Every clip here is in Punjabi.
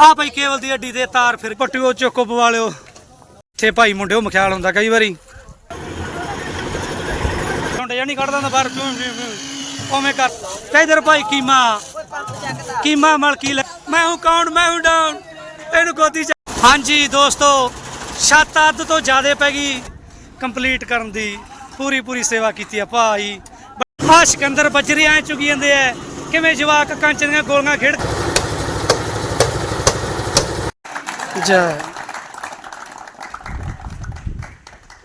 ਆ ਭਾਈ ਕੇਵਲ ਦੀ ਅੱਡੀ ਤੇ ਤਾਰ ਫਿਰ ਪਟਿਓ ਚੁੱਕੋ ਪਵਾ ਲਿਓ ਇੱਥੇ ਭਾਈ ਮੁੰਡਿਓ ਮਖਿਆਲ ਹੁੰਦਾ ਕਈ ਵਾਰੀ। ਮੁੰਡੇ ਜਾਨੀ ਕੱਢ ਦਿੰਦਾ ਬਾਹਰ ਚੂੰ ਕਰ। ਤੇ ਇਧਰ ਭਾਈ ਕੀਮਾ। ਕੀਮਾ ਮਲਕੀ ਮੈਂ ਹੂੰ ਕੌਣ, ਮੈਂ ਹੂੰ ਡਾਊਨ ਇਹਨੂੰ ਗੋਦੀ ਚ ਹਾਂਜੀ ਦੋਸਤੋ, ਛੱਤ ਅੱਧ ਤੋਂ ਜ਼ਿਆਦਾ ਪੈ ਗਈ ਕੰਪਲੀਟ ਕਰਨ ਦੀ। ਪੂਰੀ ਪੂਰੀ ਸੇਵਾ ਕੀਤੀ ਆ ਭਾਈ। ਆ ਸਿਕੰਦਰ ਬਜਰੀ ਐ ਚੁਗੀ ਜਾਂਦੇ ਆ। ਕਿਵੇਂ ਜਵਾਕ ਕੰਚ ਦੀਆਂ ਗੋਲੀਆਂ ਖੇਡ ਜੈ।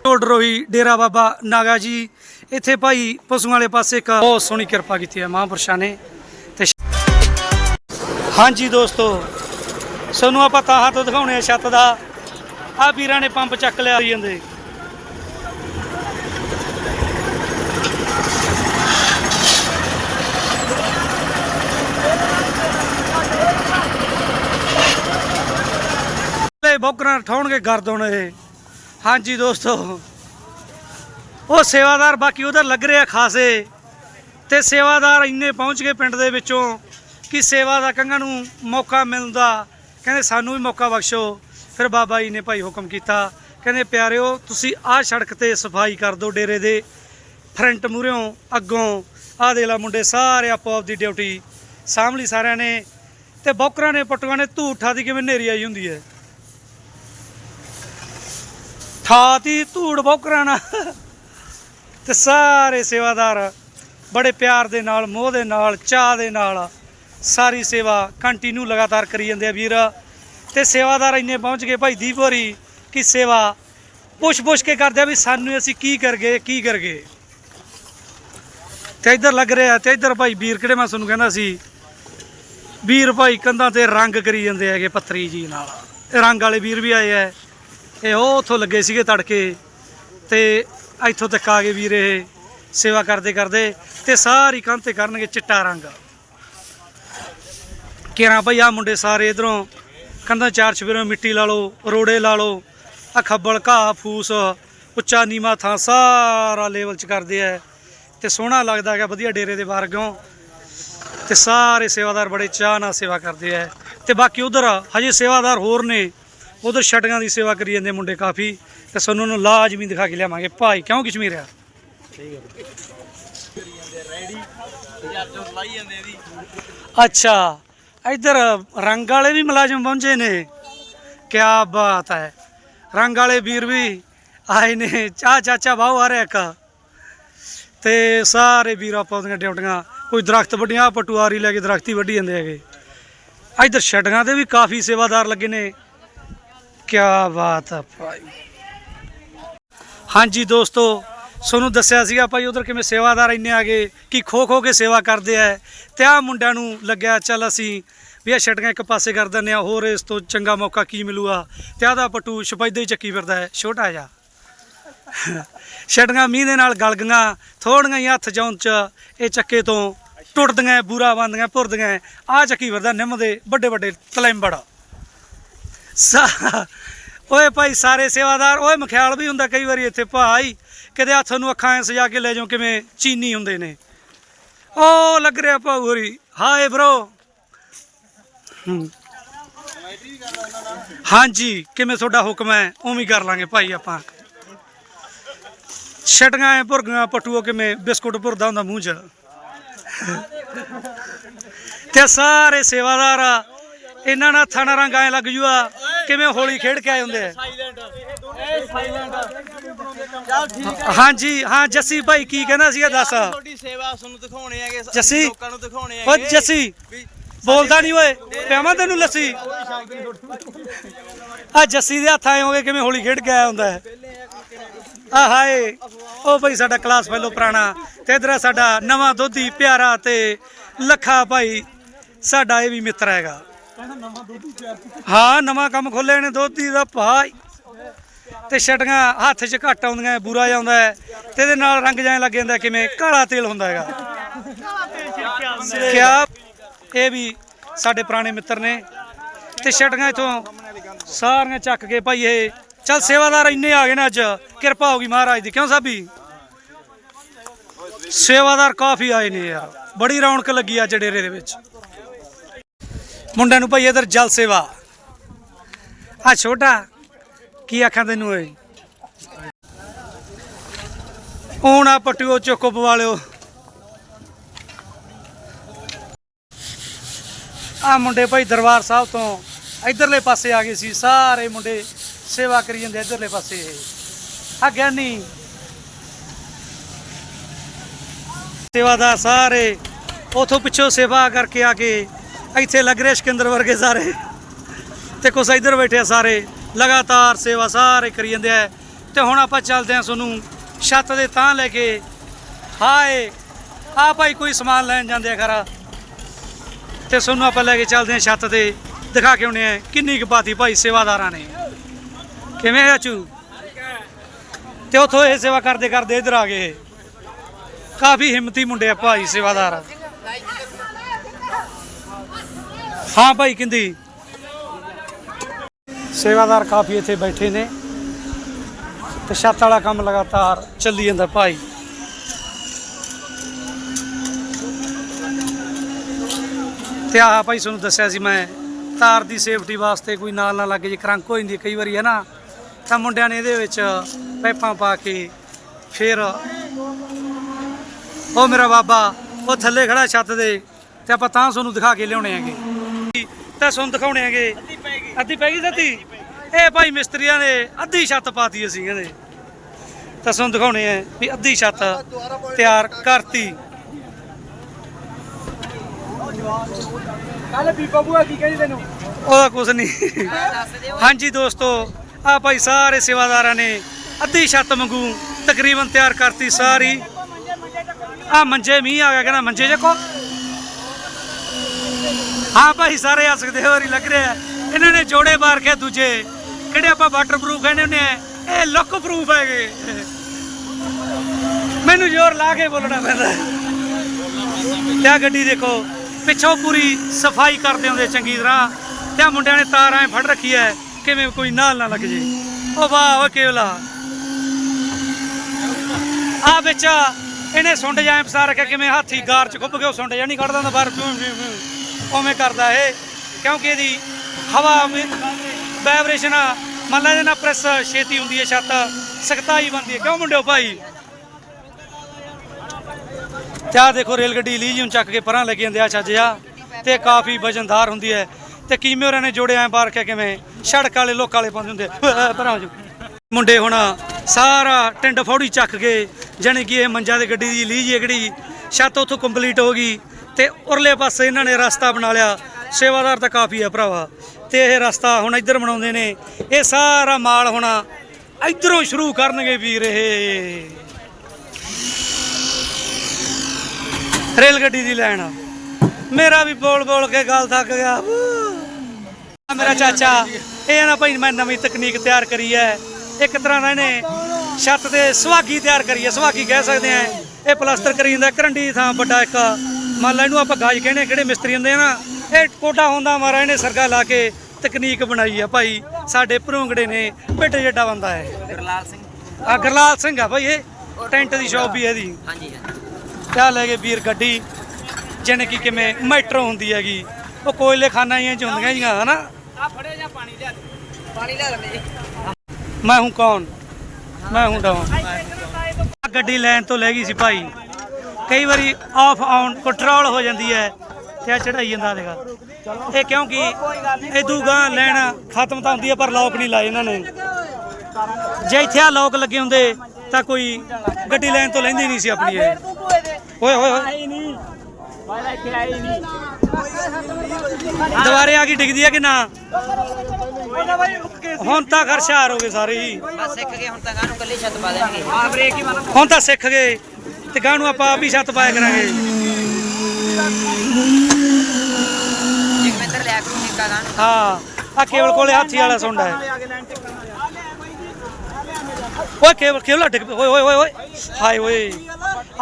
ਆਰਡਰ ਡੇਰਾ ਬਾਬਾ ਨਾਗਾ ਜੀ। ਇੱਥੇ ਭਾਈ ਪਸ਼ੂਆਂ ਵਾਲੇ ਪਾਸੇ ਇੱਕ ਬਹੁਤ ਸੋਹਣੀ ਕਿਰਪਾ ਕੀਤੀ ਹੈ ਮਹਾਂਪੁਰਸ਼ਾਂ ਨੇ। ਤੇ ਹਾਂਜੀ ਦੋਸਤੋ, ਸਾਨੂੰ ਆਪਾਂ ਤਾਹਾਂ ਤੋਂ ਦਿਖਾਉਣੇ ਆ ਛੱਤ ਦਾ। ਆ ਵੀਰਾਂ ਨੇ ਪੰਪ ਚੱਕ ਲਿਆ। ਜਾਂਦੇ ਲੈ ਬੋਕਰਾਂ ਠਾਉਣਗੇ ਗਰਦਨ ਇਹ। ਹਾਂਜੀ ਦੋਸਤੋ। ਉਹ ਸੇਵਾਦਾਰ ਬਾਕੀ ਉਧਰ ਲੱਗ ਰਿਹਾ ਖਾਸੇ। ਤੇ ਸੇਵਾਦਾਰ ਇੰਨੇ ਪਹੁੰਚ ਗਏ ਪਿੰਡ ਦੇ ਵਿੱਚੋਂ ਕਿ ਸੇਵਾ ਦਾ ਕੰਗਾਂ ਨੂੰ ਮੌਕਾ ਮਿਲਦਾ। ਕਹਿੰਦੇ ਸਾਨੂੰ ਵੀ ਮੌਕਾ ਬਖਸ਼ੋ। ਫਿਰ ਬਾਬਾ ਜੀ ਨੇ ਭਾਈ ਹੁਕਮ ਕੀਤਾ। ਕਹਿੰਦੇ, ਪਿਆਰਿਓ, ਤੁਸੀਂ ਆਹ ਸੜਕ ਤੇ ਸਫ਼ਾਈ ਕਰ ਦਿਓ ਡੇਰੇ ਦੇ। ਫਰੰਟ ਮੂਹਰਿਓਂ, ਅੱਗੋਂ, ਆਹ ਦੇ ਲਾ ਮੁੰਡੇ, ਸਾਰੇ ਆਪੋ ਆਪ ਦੀ ਡਿਊਟੀ ਸਾਂਭਲੀ ਸਾਰਿਆਂ ਨੇ। ਤੇ ਬੌਕਰਾਂ ਨੇ, ਪਟੂਆਂ ਨੇ ਧੂਠਾ ਦੀ ਕਿਵੇਂ ਨੇਰੀ ਆਈ ਹੁੰਦੀ ਹੈ। ਠਾਤੀ ਧੂੜ ਬੌਕਰਾਂ ਨਾਲ ਤੇ ਸਾਰੇ ਸੇਵਾਦਾਰ ਬੜੇ ਪਿਆਰ ਦੇ ਨਾਲ, ਮੋਹ ਦੇ ਨਾਲ ਚਾਹ ਦੇ ਨਾਲ ਸਾਰੀ ਸੇਵਾ ਕੰਟੀਨਿਊ ਲਗਾਤਾਰ ਕਰੀ ਜਾਂਦੇ ਆ ਵੀਰ। ਤੇ ਸੇਵਾਦਾਰ ਇੰਨੇ ਪਹੁੰਚ ਗਏ ਭਾਈ ਦੀਪ ਹੋਰੀ ਕਿ ਸੇਵਾ ਪੁੱਛ ਪੁੱਛ ਕੇ ਕਰਦੇ ਆ ਵੀ ਸਾਨੂੰ ਅਸੀਂ ਕੀ ਕਰ ਗਏ ਕੀ ਕਰ ਗਏ ਤੇ ਇੱਧਰ ਲੱਗ ਰਿਹਾ ਤੇ ਇੱਧਰ ਭਾਈ ਵੀਰ ਕਿਹੜੇ ਮੈਂ ਤੁਹਾਨੂੰ ਕਹਿੰਦਾ ਸੀ, ਵੀਰ ਭਾਈ ਕੰਧਾਂ ਤੇ ਰੰਗ ਕਰੀ ਜਾਂਦੇ ਹੈਗੇ ਪੱਥਰੀ ਜੀ ਨਾਲ। ਰੰਗ ਵਾਲੇ ਵੀਰ ਵੀ ਆਏ ਐ ਇਹ ਉਹ ਉੱਥੋਂ ਲੱਗੇ ਸੀਗੇ ਤੜਕੇ ਤੇ ਇੱਥੋਂ ਤੱਕ ਆ ਗਏ ਵੀਰ ਇਹ ਸੇਵਾ ਕਰਦੇ ਕਰਦੇ ਤੇ ਸਾਰੀ ਕੰਧ ਤੇ ਕਰਨਗੇ ਚਿੱਟਾ ਰੰਗ। ਕਿਰਾਂ ਭਾਈ ਆ ਮੁੰਡੇ ਸਾਰੇ ਇਧਰੋਂ ਕੰਧਾਂ ਚਾਰ ਚਵੇਰੋਂ ਮਿੱਟੀ ਲਾ ਲਓ, ਰੋੜੇ ਲਾ ਲਓ ਆ ਖੱਬਲ ਘਾਹ ਫੂਸ, ਉੱਚਾ ਨੀਵਾਂ ਥਾਂ ਸਾਰਾ ਲੈਵਲ ਚ ਕਰਦੇ ਐ ਤੇ ਸੋਹਣਾ ਲੱਗਦਾ ਹੈਗਾ ਵਧੀਆ ਡੇਰੇ ਦੇ ਬਾਹਰ ਬਾਹਰੋਂ ਤੇ ਸਾਰੇ ਸੇਵਾਦਾਰ ਬੜੇ ਚਾਹ ਨਾਲ ਸੇਵਾ ਕਰਦੇ ਐ ਤੇ ਬਾਕੀ ਉਧਰ ਹਜੇ ਸੇਵਾਦਾਰ ਹੋਰ ਨੇ। ਉਧਰ ਛਟੀਆਂ ਦੀ ਸੇਵਾ ਕਰੀ ਜਾਂਦੇ ਮੁੰਡੇ ਕਾਫੀ, ਤੇ ਸਾਨੂੰ ਉਹਨੂੰ ਲਾਜ਼ਮੀ ਦਿਖਾ ਕੇ ਲਿਆਵਾਂਗੇ। ਭਾਈ, ਕਿਉਂ ਕਸ਼ਮੀਰ ਆ? ਅੱਛਾ, ਇੱਧਰ ਰੰਗ ਵਾਲੇ ਵੀ ਮੁਲਾਜ਼ਮ ਪਹੁੰਚੇ ਨੇ। ਕਿਆ ਬਾਤ ਹੈ। ਰੰਗ ਵਾਲੇ ਵੀਰ ਵੀ ਆਏ ਨੇ। ਚਾ ਚਾਚਾ ਬਾਹੂ ਆ ਰਿਹਾ ਇੱਕ। ਤੇ ਸਾਰੇ ਵੀਰ ਆਪਾਂ ਉਹਦੀਆਂ ਡਿਊਟੀਆਂ, ਕੋਈ ਦਰਖਤ ਵੱਡੀਆਂ ਪਟੁਆਰੀ ਲੈ ਕੇ ਦਰਖਤੀ ਵੱਢੀ ਜਾਂਦੇ ਹੈਗੇ। ਇੱਧਰ ਛਟੀਆਂ ਦੇ ਵੀ ਕਾਫੀ ਸੇਵਾਦਾਰ ਲੱਗੇ ਨੇ। ਕਿਆ ਬਾਤ ਹੈ ਭਾਈ। ਹਾਂਜੀ ਦੋਸਤੋ ਤੁਹਾਨੂੰ ਦੱਸਿਆ ਸੀਗਾ ਭਾਈ, ਉਧਰ ਕਿਵੇਂ ਸੇਵਾਦਾਰ ਇੰਨੇ ਆ ਗਏ, ਕਿ ਖੋ ਖੋ ਕੇ ਸੇਵਾ ਕਰਦੇ ਆ। ਤੇ ਆ ਮੁੰਡਿਆਂ ਨੂੰ ਲੱਗਿਆ, ਚੱਲ ਅਸੀਂ ਵੀ ਇਹ ਛਟੀਆਂ ਇੱਕ ਪਾਸੇ ਕਰ ਦਿੰਦੇ ਆ, ਹੋਰ ਇਸ ਤੋਂ ਚੰਗਾ ਮੌਕਾ ਕੀ ਮਿਲੂਗਾ। ਤੇ ਆਦਾ ਪਟੂ ਸ਼ਪੈਦੇ ਚੱਕੀ ਫਿਰਦਾ ਹੈ, ਛੋਟਾ ਜਿਹਾ। ਛਟੀਆਂ ਮੀਂਹ ਦੇ ਨਾਲ ਗਲ ਗਈਆਂ ਥੋੜੀਆਂ ਹੀ ਹੱਥ ਚੌਂ ਚ, ਇਹ ਚੱਕੇ ਤੋਂ ਟੁੱਟਦੀਆਂ, ਬੂਰਾ ਬੰਦੀਆਂ ਭੁਰਦੀਆਂ ਆ ਚੱਕੀ ਫਿਰਦਾ, ਨਿੰਮ ਦੇ ਵੱਡੇ ਵੱਡੇ ਤਲੈਂਬੜ ਸਾ- ਓਏ ਭਾਈ ਸਾਰੇ ਸੇਵਾਦਾਰ ਓਏ ਮਖਿਆਲ ਵੀ ਹੁੰਦਾ ਕਈ ਵਾਰੀ ਇੱਥੇ ਭਾਈ। ਕਿਤੇ ਹੱਥ ਨੂੰ ਅੱਖਾਂ ਐ ਸਜਾ ਕੇ ਲੈ ਜਾਓ ਕਿਵੇਂ ਚੀਨੀ ਹੁੰਦੇ ਨੇ। ਓ ਲੱਗ ਰਿਹਾ ਭਾਊ ਹੋਰੀ। ਹਾਏ ਬ్రో ਹਾਂਜੀ ਕਿਵੇਂ ਤੁਹਾਡਾ ਹੁਕਮ ਹੈ? ਉਵੇਂ ਕਰ ਲਾਂਗੇ ਭਾਈ ਆਪਾਂ। ਛਟੀਆਂ ਐ ਭੁਰਗੀਆਂ ਪਟੂਓ ਕਿਵੇਂ? ਬਿਸਕੁਟ ਭੁਰਦਾ ਹੁੰਦਾ ਮੂੰਹ 'ਚ। ਤੇ ਸਾਰੇ ਸੇਵਾਦਾਰ ਆ, ਇਹਨਾਂ ਨਾਲ ਥਾਣਾ ਰੰਗ ਐ ਲੱਗ ਜੂਆ। ਕਿਵੇਂ ਹੋਲੀ ਖੇਡ ਕੇ ਆਏ ਹੁੰਦੇ ਆ? ਹਾਂਜੀ ਹਾਂ ਜੱਸੀ ਭਾਈ ਕੀ ਕਹਿੰਦਾ ਸੀਗਾ ਦੱਸ? ਤੁਹਾਡੀ ਸੇਵਾ ਤੁਹਾਨੂੰ ਦਿਖਾਉਣੇ ਹੈਗੇ ਅਸੀਂ ਜੱਸੀ? ਲੋਕਾਂ ਨੂੰ ਦਿਖਾਉਣੇ ਓ ਹੈਗੇ। ਜੱਸੀ ਬੋਲਦਾ ਨਹੀਂ ਓਏ ਪਿਆਵਾਂ ਤੈਨੂੰ ਲੱਸੀ? ਆ ਜੱਸੀ ਦੇ ਹੱਥ ਆਏ ਹੋਗੇ ਕਿਵੇਂ ਹੋਲੀ ਖੇਡ ਕੇ ਆਇਆ ਹੁੰਦਾ ਹੈ? ਆ ਹਾਏ ਉਹ ਭਾਈ ਸਾਡਾ ਕਲਾਸ ਫੈਲੋ ਪੁਰਾਣਾ ਤੇ ਇਧਰ ਸਾਡਾ ਨਵਾਂ ਦੋਧੀ ਪਿਆਰਾ ਤੇ ਲੱਖਾ ਭਾਈ ਸਾਡਾ ਇਹ ਵੀ ਮਿੱਤਰ ਹੈਗਾ। ਹਾਂ, ਨਵਾਂ ਕੰਮ ਖੋਲੇ ਨੇ ਦੋਧੀ ਦਾ ਭਾਈ ਤੇ ਛਟੀਆਂ ਹੱਥ 'ਚ ਘੱਟ ਆਉਂਦੀਆਂ, ਬੁਰਾ ਜਾਂਦਾ ਹੈ। ਤੇ ਇਹਦੇ ਨਾਲ ਰੰਗ ਜਾਣ ਲੱਗ ਜਾਂਦਾ ਕਿਵੇਂ ਕਾਲਾ ਤੇਲ ਹੁੰਦਾ ਹੈਗਾ। ਕਿਆ ਇਹ ਵੀ ਸਾਡੇ ਪੁਰਾਣੇ ਮਿੱਤਰ ਨੇ। ਤੇ ਛਟੀਆਂ ਇਥੋਂ ਸਾਰੀਆਂ ਚੱਕ ਕੇ ਭਾਈ ਇਹ ਚੱਲ ਸੇਵਾਦਾਰ ਇੰਨੇ ਆ ਗਏ ਨੇ ਅੱਜ, ਕਿਰਪਾ ਹੋ ਗਈ ਮਹਾਰਾਜ ਦੀ। ਕਿਉਂ ਸਾਬੀ? ਸੇਵਾਦਾਰ ਕਾਫੀ ਆਏ ਨੇ ਯਾਰ। ਬੜੀ ਰੌਣਕ ਲੱਗੀ ਅੱਜ ਡੇਰੇ ਦੇ ਵਿੱਚ। ਮੁੰਡਿਆਂ ਨੂੰ ਭਾਈ ਇਧਰ ਜਲ ਸੇਵਾ। ਆ ਛੋਟਾ, ਕੀ ਆਖਾਂ ਤੈਨੂੰ ਓਏ? ਹੁਣ ਆ ਪਟਿਓ ਚੁੱਕੋ ਪਵਾਲਿਓ। ਆ ਮੁੰਡੇ ਭਾਈ ਦਰਬਾਰ ਸਾਹਿਬ ਤੋਂ ਇਧਰਲੇ ਪਾਸੇ ਆ ਗਏ ਸੀ, ਸਾਰੇ ਮੁੰਡੇ ਸੇਵਾ ਕਰੀ ਜਾਂਦੇ ਇਧਰਲੇ ਪਾਸੇ। ਆ ਗਿਆਨੀ। ਸੇਵਾਦਾਰ ਸਾਰੇ, ਉਥੋਂ ਪਿੱਛੋਂ ਸੇਵਾ ਕਰਕੇ ਆ ਕੇ ਇੱਥੇ ਲੱਗ ਰਹੇ ਸਿਕੰਦਰ ਵਰਗੇ ਸਾਰੇ। ਤੇ ਕੁਛ ਇੱਧਰ ਬੈਠੇ ਆ ਸਾਰੇ। ਲਗਾਤਾਰ ਸੇਵਾ ਸਾਰੇ ਕਰੀ ਜਾਂਦੇ ਆ। ਤੇ ਹੁਣ ਆਪਾਂ ਚੱਲਦੇ ਆ ਤੁਹਾਨੂੰ ਛੱਤ ਦੇ ਤਾਂ ਲੈ ਕੇ। ਹਾਏ, ਆ ਭਾਈ ਕੋਈ ਸਮਾਨ ਲੈਣ ਜਾਂਦੇ ਆ ਖਰਾ। ਤੇ ਤੁਹਾਨੂੰ ਆਪਾਂ ਲੈ ਕੇ ਚੱਲਦੇ ਆ ਛੱਤ ਤੇ। ਦਿਖਾ ਕੇ ਆਉਣੇ ਆ ਕਿੰਨੀ ਕੁ ਪਾਤੀ ਭਾਈ ਸੇਵਾਦਾਰਾਂ ਨੇ। ਕਿਵੇਂ ਆ ਚੂ ਤੇ ਉਥੋਂ ਇਹ ਸੇਵਾ ਕਰਦੇ ਕਰਦੇ ਇੱਧਰ ਆ ਗਏ। ਕਾਫੀ ਹਿੰਮਤੀ ਮੁੰਡੇ ਆ ਭਾਈ ਸੇਵਾਦਾਰ। ਹਾਂ ਭਾਈ, ਕਿੰਦੀ? ਸੇਵਾਦਾਰ ਕਾਫੀ ਇੱਥੇ ਬੈਠੇ ਨੇ। ਤੇ ਛੱਤ ਵਾਲਾ ਕੰਮ ਲਗਾਤਾਰ ਚੱਲੀ ਜਾਂਦਾ ਭਾਈ। ਤੇ ਆਹ ਭਾਈ ਤੁਹਾਨੂੰ ਦੱਸਿਆ ਸੀ ਮੈਂ, ਤਾਰ ਦੀ ਸੇਫਟੀ ਵਾਸਤੇ ਕੋਈ ਨਾਲ ਨਾ ਲੱਗੇ ਜੇ, ਕਰੰਕ ਹੋ ਜਾਂਦੀ ਕਈ ਵਾਰੀ ਹੈ ਨਾ ਤਾਂ ਮੁੰਡਿਆਂ ਨੇ ਇਹਦੇ ਵਿੱਚ ਪਾਈਪਾਂ ਪਾ ਕੇ ਫਿਰ ਉਹ ਮੇਰਾ ਬਾਬਾ, ਉਹ ਥੱਲੇ ਖੜਾ ਛੱਤ ਦੇ, ਤੇ ਆਪਾਂ ਤਾਂ ਤੁਹਾਨੂੰ ਦਿਖਾ ਕੇ ਲਿਆਉਣੇ ਹੈਗੇ। ਤਾਂ ਤੁਹਾਨੂੰ ਦਿਖਾਉਣੇ ਹੈਗੇ। ਅੱਧੀ ਪੈ ਗਈ। ਸੱਤੀ? ਇਹ ਭਾਈ ਮਿਸਤਰੀਆਂ ਨੇ ਅੱਧੀ ਛੱਤ ਪਾਤੀ ਅਸੀਂ ਕਹਿੰਦੇ। ਤਾਂ ਤੁਹਾਨੂੰ ਦਿਖਾਉਣੇ ਆ ਵੀ ਅੱਧੀ ਛੱਤ ਤਿਆਰ ਕਰਤੀ। ਕੱਲ ਬੀਬਾ ਬੂਆ ਕੀ ਕਹਿੰਦੀ ਤੈਨੂੰ? ਉਹਦਾ ਕੁਝ ਨਹੀਂ। ਹਾਂਜੀ ਦੋਸਤੋ ਆ ਭਾਈ ਸਾਰੇ ਸੇਵਾਦਾਰਾਂ ਨੇ ਅੱਧੀ ਛੱਤ ਵਾਂਗੂ ਤਕਰੀਬਨ ਤਿਆਰ ਕਰਤੀ ਸਾਰੀ। ਆ ਮੰਜੇ ਮੀਂਹ ਆ ਗਿਆ ਕਹਿੰਦਾ ਮੰਜੇ ਚੱਕੋ। ਹਾਂ ਭਾਈ, ਸਾਰੇ ਆ ਸਕਦੇ ਹੋ ਰੀ ਲੱਗ ਰਿਹਾ ਇਹਨਾਂ ਨੇ ਜੋੜੇ ਮਾਰ ਕੇ ਦੂਜੇ, ਕਿਹੜੇ ਆਪਾਂ ਵਾਟਰਪ੍ਰੂਫ ਕਹਿੰਦੇ ਹੁੰਦੇ ਆ, ਇਹ ਲੁੱਕ ਪ੍ਰੂਫ ਹੈਗੇ। ਮੈਨੂੰ ਜ਼ੋਰ ਲਾ ਕੇ ਬੋਲਣਾ ਪੈਂਦਾ। ਤੇ ਗੱਡੀ ਦੇਖੋ, ਪਿੱਛੋਂ ਪੂਰੀ ਸਫ਼ਾਈ ਕਰਦੇ ਹੁੰਦੇ ਚੰਗੀ ਤਰ੍ਹਾਂ, ਤੇ ਆਹ ਮੁੰਡਿਆਂ ਨੇ ਤਾਰ ਫੜ ਰੱਖੀ ਐ ਕਿਵੇਂ ਕੋਈ ਨਾਲ ਨਾ ਲੱਗ ਜੇ। ਉਹ ਵਾਹ ਓ ਕੇਵਲਾ ਆ ਵਿੱਚ ਇਹਨੇ ਸੁੰਡ ਜਾਂ ਫਸਾ ਰੱਖਿਆ, ਕਿਵੇਂ ਹਾਥੀ ਗਾਰ ਚ ਖੁੱਭ ਕੇ ਉਹ ਸੁੰਡ ਜਾਂ ਨਹੀਂ ਕੱਢਦਾ ਹੁੰਦਾ ਬਾਹਰ ਉਵੇਂ ਕਰਦਾ ਇਹ ਕਿਉਂਕਿ ਇਹਦੀ ਹਵਾ ਵਾਈਬ੍ਰੇਸ਼ਨ ਮੰਨ ਲੈ ਇਹਦੇ ਪ੍ਰੈਸ ਛੇਤੀ ਹੁੰਦੀ ਹੈ ਛੱਤ ਸਖਤਾਈ ਬਣਦੀ ਹੈ। ਕਿਉਂ ਮੁੰਡਿਓ ਭਾਈ? ਤੇ ਦੇਖੋ ਰੇਲ ਗੱਡੀ ਲੀਜੀਅਮ ਚੱਕ ਕੇ ਪਰਾਂ ਲੈ ਜਾਂਦੇ ਆ ਛੱਜ ਆ ਤੇ ਕਾਫੀ ਵਜਨਦਾਰ ਹੁੰਦੀ ਹੈ। ਤੇ ਕਿਵੇਂ ਉਹਨਾਂ ਨੇ ਜੋੜਿਆ ਐ ਬਾਰ ਕੇ ਕਿਵੇਂ ਸੜਕ ਵਾਲੇ ਲੋਕ ਵਾਲੇ ਪਾਉਂਦੇ ਹੁੰਦੇ। ਆ, ਪਰਾਂ ਹੋ ਮੁੰਡੇ ਹੁਣ ਸਾਰਾ ਟਿੰਡ ਫੌੜੀ ਚੱਕ ਕੇ ਜਾਣੀ ਕਿ ਇਹ ਮੰਜਾ ਦੇ ਗੱਡੀ ਦੀ ਲੀਜੀ ਜਿਹੜੀ ਛੱਤ ਉੱਥੋਂ ਕੰਪਲੀਟ ਹੋ ਗਈ। ਤੇ ਉਰਲੇ ਪਾਸੇ ਇਹਨਾਂ ਨੇ ਰਸਤਾ ਬਣਾ ਲਿਆ। ਸੇਵਾਦਾਰ ਤਾਂ ਕਾਫੀ ਹੈ ਭਰਾਵਾ। ਤੇ ਇਹ ਰਸਤਾ ਹੁਣ ਇੱਧਰ ਬਣਾਉਂਦੇ ਨੇ। ਇਹ ਸਾਰਾ ਮਾਲ ਹੁਣ ਇੱਧਰੋਂ ਸ਼ੁਰੂ ਕਰਨਗੇ ਵੀਰ ਇਹ। ਰੇਲ ਗੱਡੀ ਦੀ ਲਾਈਨ ਮੇਰਾ ਵੀ ਬੋਲ ਬੋਲ ਕੇ ਗੱਲ ਥੱਕ ਗਿਆ। ਮੇਰਾ ਚਾਚਾ, ਇਹ ਨਾ ਭਾਈ, ਮੈਂ ਨਵੀਂ ਤਕਨੀਕ ਤਿਆਰ ਕਰੀ ਹੈ ਇੱਕ ਤਰ੍ਹਾਂ ਦਾ ਇਹਨੇ ਛੱਤ ਤੇ ਸੁਹਾਗੀ ਤਿਆਰ ਕਰੀ ਹੈ ਸੁਹਾਗੀ ਕਹਿ ਸਕਦੇ ਆ ਇਹ ਪਲਾਸਟਰ ਕਰੀ ਜਾਂਦਾ ਕਰੰਡੀ ਥਾਂ ਵੱਡਾ ਇੱਕ। ਮੰਨ ਲਾ ਇਹਨੂੰ ਆਪਾਂ ਗਾਜ ਕਹਿੰਦੇ ਆ, ਕਿਹੜੇ ਮਿਸਤਰੀ ਹੁੰਦੇ ਆ ਨਾ ਇਹ ਕੋਟਾ ਹੁੰਦਾ ਮਾਰਾ ਇਹਨੇ ਸਰਗਾ ਲਾ ਕੇ ਤਕਨੀਕ ਬਣਾਈ ਆ ਭਾਈ ਸਾਡੇ ਭਰੂੰਗੜੇ ਨੇ ਪਿੱਟ ਜੱਡਾ ਬੰਦਾ ਹੈ। ਗਰਲਾਲ ਸਿੰਘ। ਆ ਗਰਲਾਲ ਸਿੰਘ ਆ ਭਾਈ ਇਹ ਟੈਂਟ ਦੀ ਸ਼ੌਪ ਵੀ ਇਹਦੀ। ਹਾਂਜੀ ਕਿਆ ਲੈ ਗਏ ਵੀਰ ਗੱਡੀ ਜਿਹਨੇ ਕਿ ਕਿਵੇਂ ਮੈਟਰੋ ਹੁੰਦੀ ਹੈਗੀ। ਉਹ ਕੋਇਲੇ ਖਾਨਾ ਹੀ ਚ ਹੁੰਦੀਆਂ ਜੀਆਂ ਹਨਾ? ਆ ਫੜੇ ਜਾਂ ਪਾਣੀ ਲਿਆ ਪਾਣੀ ਲਿਆ ਲੈ ਮੈਂ ਹੂੰ ਕੌਣ? ਮੈਂ ਹੂੰ ਡਾਉਨ ਗੱਡੀ ਲੈਣ ਤੋਂ ਲੈ ਗਈ ਸੀ ਭਾਈ। ਕਈ ਵਾਰੀ ਆਫ ਆਨ ਕੰਟਰੋਲ ਹੋ ਜਾਂਦੀ ਹੈ ਤੇ ਆ ਚੜਾਈ ਜਾਂਦਾ ਦੇਖਾ ਇਹ ਕਿਉਂਕਿ ਇਦੂ ਗਾਂ ਲੈਣ ਖਤਮ ਤਾਂ ਹੁੰਦੀ ਹੈ ਪਰ ਲੋਕ ਨਹੀਂ ਲਾਏ ਇਹਨਾਂ ਨੇ। ਜੇ ਇੱਥੇ ਆ ਲੋਕ ਲੱਗੇ ਹੁੰਦੇ ਤਾਂ ਕੋਈ ਗੱਡੀ ਲੈਣ ਤੋਂ ਲੈਂਦੀ ਨਹੀਂ ਸੀ ਆਪਣੀ ਇਹ। ਓਏ ਹੋਏ ਹੋਏ ਦੁਬਾਰੇ ਆ ਗਈ ਡਿੱਗਦੀ ਹੈ ਕਿ ਨਾ? ਹੁਣ ਤਾਂ ਖਰਸ਼ਾਰ ਹੋ ਗਏ ਸਾਰੇ ਹੀ। ਸਿੱਖ ਗਏ ਹੁਣ ਤਾਂ ਗਾਂ ਨੂੰ ਕੱਲੀ ਛੱਤ ਪਾ ਦੇਣਗੇ। ਆ ਬ੍ਰੇਕ ਹੀ ਹੁਣ ਤਾਂ ਸਿੱਖ ਗਏ। ਤੇ ਗਾਂ ਨੂੰ ਆਪਾਂ ਆਪ ਹੀ ਛੱਤ ਪਾਇਆ ਕਰਾਂਗੇ। ਜਗਵਿੰਦਰ ਲਿਆ ਕਰੂ ਠੇਕਾ ਗਾਂ ਨੂੰ ਹਾਂ ਆ ਕੇਵਲ ਕੋਲੇ ਹਾਥੀ ਵਾਲਾ ਸੁੰਡਾ ਹੈ। ਓਏ ਕੇਵਲ ਕੇਵਲ ਡਿੱਗ। ਓਏ ਓਏ ਓਏ ਓਏ। ਹਾਏ ਓਏ।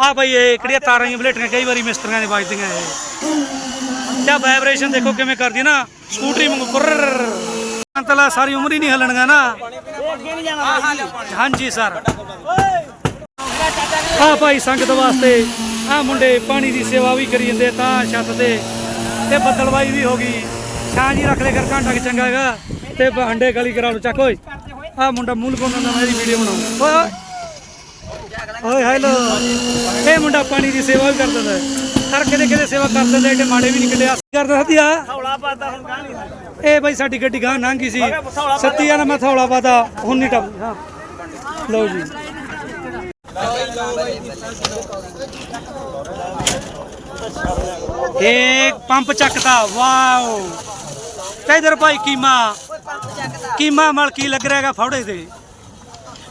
ਆ ਬਈ ਇਹ ਕਿਹੜੀਆਂ ਤਾਰਾਂ ਹੀ ਬਲੇਟੀਆਂ ਕਈ ਵਾਰੀ ਮਿਸਤਰੀਆਂ ਦੇ ਵੱਜਦੀਆਂ ਇਹ। ਕਿਆ ਵਾਈਬ੍ਰੇਸ਼ਨ ਦੇਖੋ ਕਿਵੇਂ ਕਰਦੀ ਨਾ। ਸਕੂਟਰੀ ਵਾਂਗੂ ਕੁਰਰ। ਅੰਤਲਾ ਸਾਰੀ ਉਮਰ ਹੀ ਨਹੀਂ ਹਲਣਗਾ ਨਾ। ਅੱਗੇ ਨਹੀਂ ਜਾਣਾ। ਹਾਂਜੀ ਸਰ ਆ ਭਾਈ ਸੰਗਤ ਵਾਸਤੇ, ਆ ਮੁੰਡੇ ਪਾਣੀ ਦੀ ਸੇਵਾ ਵੀ ਕਰੀ ਜਾਂਦੇ ਤਾਂ ਛੱਤ ਤੇ। ਤੇ ਬੱਦਲਵਾਈ ਵੀ ਹੋ ਗਈ। ਛਾਂ ਜੀ ਰੱਖ ਲੈ ਕਰ, ਘੰਟਾ ਕਿ ਚੰਗਾ ਤੇ ਭਾਂਡੇ ਗਲੀ ਕਰਾ ਲੋ ਚੱਕ, ਓਏ। ਆ ਮੁੰਡਾ ਮੂਲ ਕੋਣ ਦਾ ਮੇਰੀ ਵੀਡੀਓ ਬਣਾਉ। ਓਏ ਓਏ। ਹੈਲੋ ਇਹ ਮੁੰਡਾ ਪਾਣੀ ਦੀ ਸੇਵਾ ਵੀ ਕਰ ਦਿੰਦਾ ਹਰ ਕਿਤੇ ਕਿਤੇ ਸੇਵਾ ਕਰ ਦਿੰਦਾ ਏਡੇ ਮਾੜੇ ਵੀ ਨਹੀਂ ਕੱਢਿਆ। ਕਰਦਾ ਸਤੀਆ ਥੌਲਾ ਪਾਤਾ ਹੁਣ ਗਾਂ ਨਹੀਂ ਇਹ ਭਾਈ ਸਾਡੀ ਗੱਡੀ ਗਾਂ ਲੰਘ ਗਈ ਸੀ। ਸੱਤੀਆ ਨਾ ਮੈਂ ਹੌਲਾ ਪਾਤਾ, ਹੁਣ ਨਹੀਂ ਟੱਪ ਲਓ ਜੀ। ਇੱਕ ਪੰਪ ਚੱਕਦਾ, ਵਾਓ। ਤੇ ਇਧਰ ਭਾਈ ਕੀਮਾ। ਕੀਮਾ ਮਲਕੀ ਲੱਗ ਰਿਹਾ ਹੈਗਾ ਫੌੜੇ ਤੇ?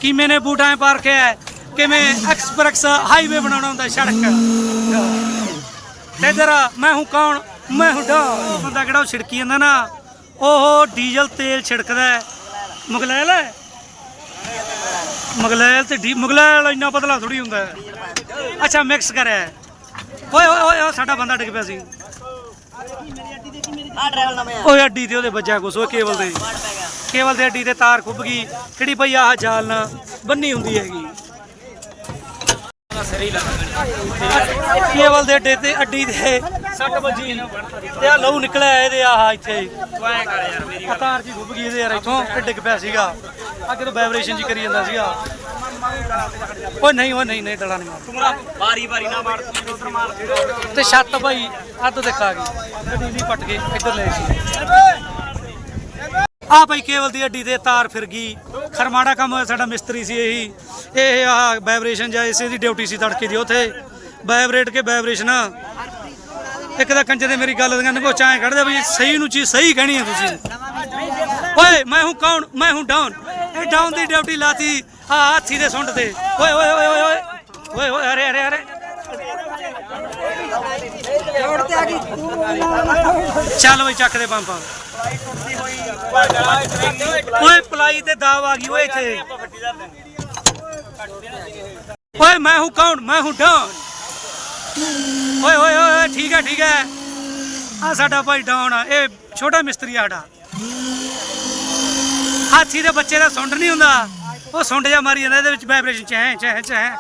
ਕੀਮੇ ਨੇ ਬੂਟਾਂ 'ਚ ਪਾਰ ਹੈ। ਕਿਵੇਂ ਐਕਸਪ੍ਰੈਸ ਹਾਈਵੇ ਬਣਾਉਣਾ ਹੁੰਦਾ ਸੜਕ? ਤੇ ਇਧਰ ਮੈਂ ਹੂੰ ਕੌਣ? ਮੈਂ ਹੂੰ ਡਾ ਬੰਦਾ ਕਿਹੜਾ ਉਹ ਛਿੜਕੀ ਜਾਂਦਾ ਨਾ? ਉਹ ਡੀਜ਼ਲ ਤੇਲ ਛਿੜਕਦਾ ਮੁਗਲੈਲ ਹੈ? ਮੁਗਲੈਲ ਤੇ ਡੀ ਮੁਗਲੈਲ ਇੰਨਾ ਪਤਲਾ ਥੋੜੀ ਹੁੰਦਾ ਹੈ। ਅੱਛਾ ਮਿਕਸ ਕਰਿਆ ਹੈ। ਓਏ ਓਏ ਓਏ ਸਾਡਾ ਬੰਦਾ ਡਿੱਗ ਪਿਆ ਸੀ। ਆ ਡਰਾਈਵਰ ਨਵੇਂ ਆ। ਓਏ ਅੱਡੀ ਤੇ ਉਹਦੇ ਵੱਜਿਆ ਕੁਛ ਉਹ ਕੇਬਲ ਤੇ ਕੇਬਲ ਤੇ ਅੱਡੀ ਤੇ ਤਾਰ ਖੁੱਭ ਗਈ। ਕਿਹੜੀ ਭਈ ਆਹ ਜਾਲ ਨਾਲ ਬੰਨੀ ਹੁੰਦੀ ਹੈਗੀ। ਕੇਬਲ ਦੇ ਅੱਡੇ ਤੇ ਅੱਡੀ ਤੇ ਸੱਟ ਵੱਜੀ। ਤੇ ਆ ਲਹੂ ਨਿਕਲਿਆ ਇਹਦੇ ਆਹ ਇੱਥੇ। ਵਾਏ ਕਰ ਯਾਰ ਮੇਰੀ ਆ ਤਾਰ ਜੀ ਖੁੱਭ ਗਈ ਇਹਦੇ ਯਾਰ ਇੱਥੋਂ ਤੇ ਡਿੱਗ ਪਿਆ ਸੀਗਾ। ਅੱਗੇ ਤੋਂ ਵਾਈਬ੍ਰੇਸ਼ਨ ਜੀ ਕਰੀ ਜਾਂਦਾ ਸੀਗਾ। ਓਏ ਨਹੀਂ ਓਏ ਨਹੀਂ ਨਹੀਂ ਡਲਾ ਨਹੀਂ ਮਾਰ ਬਾਰੀ ਬਾਰੀ ਨਾ ਮਾਰ ਤੂੰ ਉਧਰ ਮਾਰ। ਤੇ ਛੱਤ ਭਾਈ ਅੱਧ ਤੱਕ ਆ ਗਈ। ਗੱਡੀ ਦੀ ਪੱਟ ਕੇ ਇੱਧਰ ਲੈ ਸੀ ਆ ਭਾਈ ਕੇਵਲ ਦੀ ਅੱਡੀ ਤੇ ਤਾਰ ਫਿਰ ਗਈ। ਖਰਮਾੜਾ ਕੰਮ ਸਾਡਾ ਮਿਸਤਰੀ ਸੀ ਇਹੀ। ਇਹ ਆ ਵਾਈਬ੍ਰੇਸ਼ਨ ਜਾਂ ਇਸੇ ਦੀ ਡਿਊਟੀ ਸੀ ਤੜਕੇ ਦੀ ਉਥੇ। ਵਾਈਬ੍ਰੇਟ ਕੇ ਵਾਈਬ੍ਰੇਸ਼ਨ ਇੱਕ ਤਾਂ ਕੰਜੇ ਦੇ ਮੇਰੀ ਗੱਲ ਦੀਆਂ ਨਗੋ ਚਾਏ ਕੱਢਦੇ ਬਈ ਸਹੀ ਨੂੰ ਚੀਜ਼ ਸਹੀ ਕਹਿਣੀ ਹੈ ਤੁਸੀਂ। ਓਏ, ਮੈਂ ਹੂੰ ਕੌਣ? ਮੈਂ ਹੂੰ ਡਾਊਨ ਇਹ ਡਾਊਨ ਦੀ ਡਿਊਟੀ ਲਾਤੀ ਆ ਹਾਥੀ ਦੇ ਸੁੰਡ ਤੇ। ਓਏ ਓਏ ਓਏ ਓਏ ਓਏ ਓਏ ਓਏ ਅਰੇ ਅਰੇ। ਅਰੇ ਚੱਲ ਬਈ, ਚੱਕ ਦੇ ਪੰਪ। ਓਏ, ਪਲਾਈ ਤੇ ਦਾਵ ਆ ਗਈ ਓਏ ਇੱਥੇ। ਓਏ, ਮੈਂ ਹੂੰ ਕੌਣ? ਮੈਂ ਹੂੰ ਡਾਊਨ ਓਏ ਓਏ ਓਏ ਠੀਕ ਹੈ ਠੀਕ ਹੈ। ਆ ਸਾਡਾ ਭਾਈ ਡਾਊਨ ਆ। ਇਹ ਛੋਟਾ ਮਿਸਤਰੀ ਆ ਸਾਡਾ। ਹਾਥੀ ਦੇ ਬੱਚੇ ਦਾ ਸੁੰਡ ਨਹੀਂ ਹੁੰਦਾ। ਉਹ ਸੁੰਡ ਜਾ ਮਾਰੀ ਜਾਂਦਾ, ਇਹਦੇ ਵਿੱਚ ਵਾਈਬ੍ਰੇਸ਼ਨ ਚਹਿ ਚ ਚਹਿ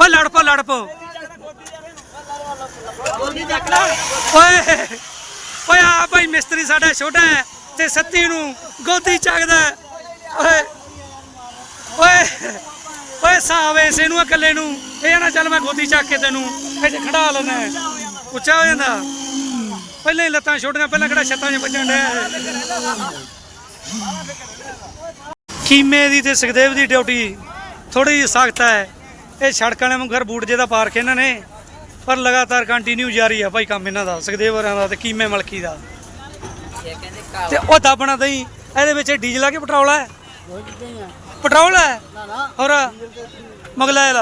ਓਏ ਲੜ ਪੋ ਲੜ ਪੋ ਓਏ ਓਏ, ਆ ਭਾਈ ਮਿਸਤਰੀ ਸਾਡਾ ਛੋਟਾ ਹੈ ਤੇ ਸੱਤੀ ਨੂੰ ਗੋਦੀ ਚੱਕਦਾ ਹੈ। ਓਏ ਓਏ ਓਏ ਸਾਹ ਇਸੇ ਨੂੰ ਇਕੱਲੇ ਨੂੰ। ਇਹ ਨਾ ਚੱਲ ਮੈਂ ਗੋਦੀ ਚੱਕ ਕੇ ਤੈਨੂੰ ਇੱਥੇ ਖੜਾ ਲੈਣਾ ਉੱਚਾ ਹੋ ਜਾਂਦਾ? ਪਹਿਲਾਂ ਹੀ ਲੱਤਾਂ ਛੋਟੀਆਂ, ਪਹਿਲਾਂ ਕਿਹੜਾ ਛੱਤਾਂ 'ਚ ਵੱਜਣ ਡਿਆ ਕੀਮੇ ਦੀ ਤੇ ਸੁਖਦੇਵ ਦੀ ਡਿਊਟੀ ਥੋੜੀ ਜਿਹੀ ਸਖਤ ਹੈ। ਇਹ ਸੜਕਾਂ ਵਾਲੇ ਨੂੰ ਘਰ ਬੂਟ ਜੇ ਦਾ ਪਾਰਕ ਇਹਨਾਂ ਨੇ। ਪਰ ਲਗਾਤਾਰ ਕੰਟੀਨਿਊ ਜਾਰੀ ਆ ਭਾਈ ਕੰਮ ਇਹਨਾਂ ਦਾ ਸੁਖਦੇਵ ਹੋਰਾਂ ਦਾ ਤੇ ਕੀਮੇ ਮਲਕੀ ਦਾ। ਤੇ ਉਹ ਦੱਬਣਾ ਦਈ ਇਹਦੇ ਵਿੱਚ ਡੀਜ਼ਲ ਆ ਕਿ ਪੈਟਰੋਲ ਹੈ ਪੈਟਰੋਲ ਹੈ ਹੋਰ? ਮਗਲਾਇਲ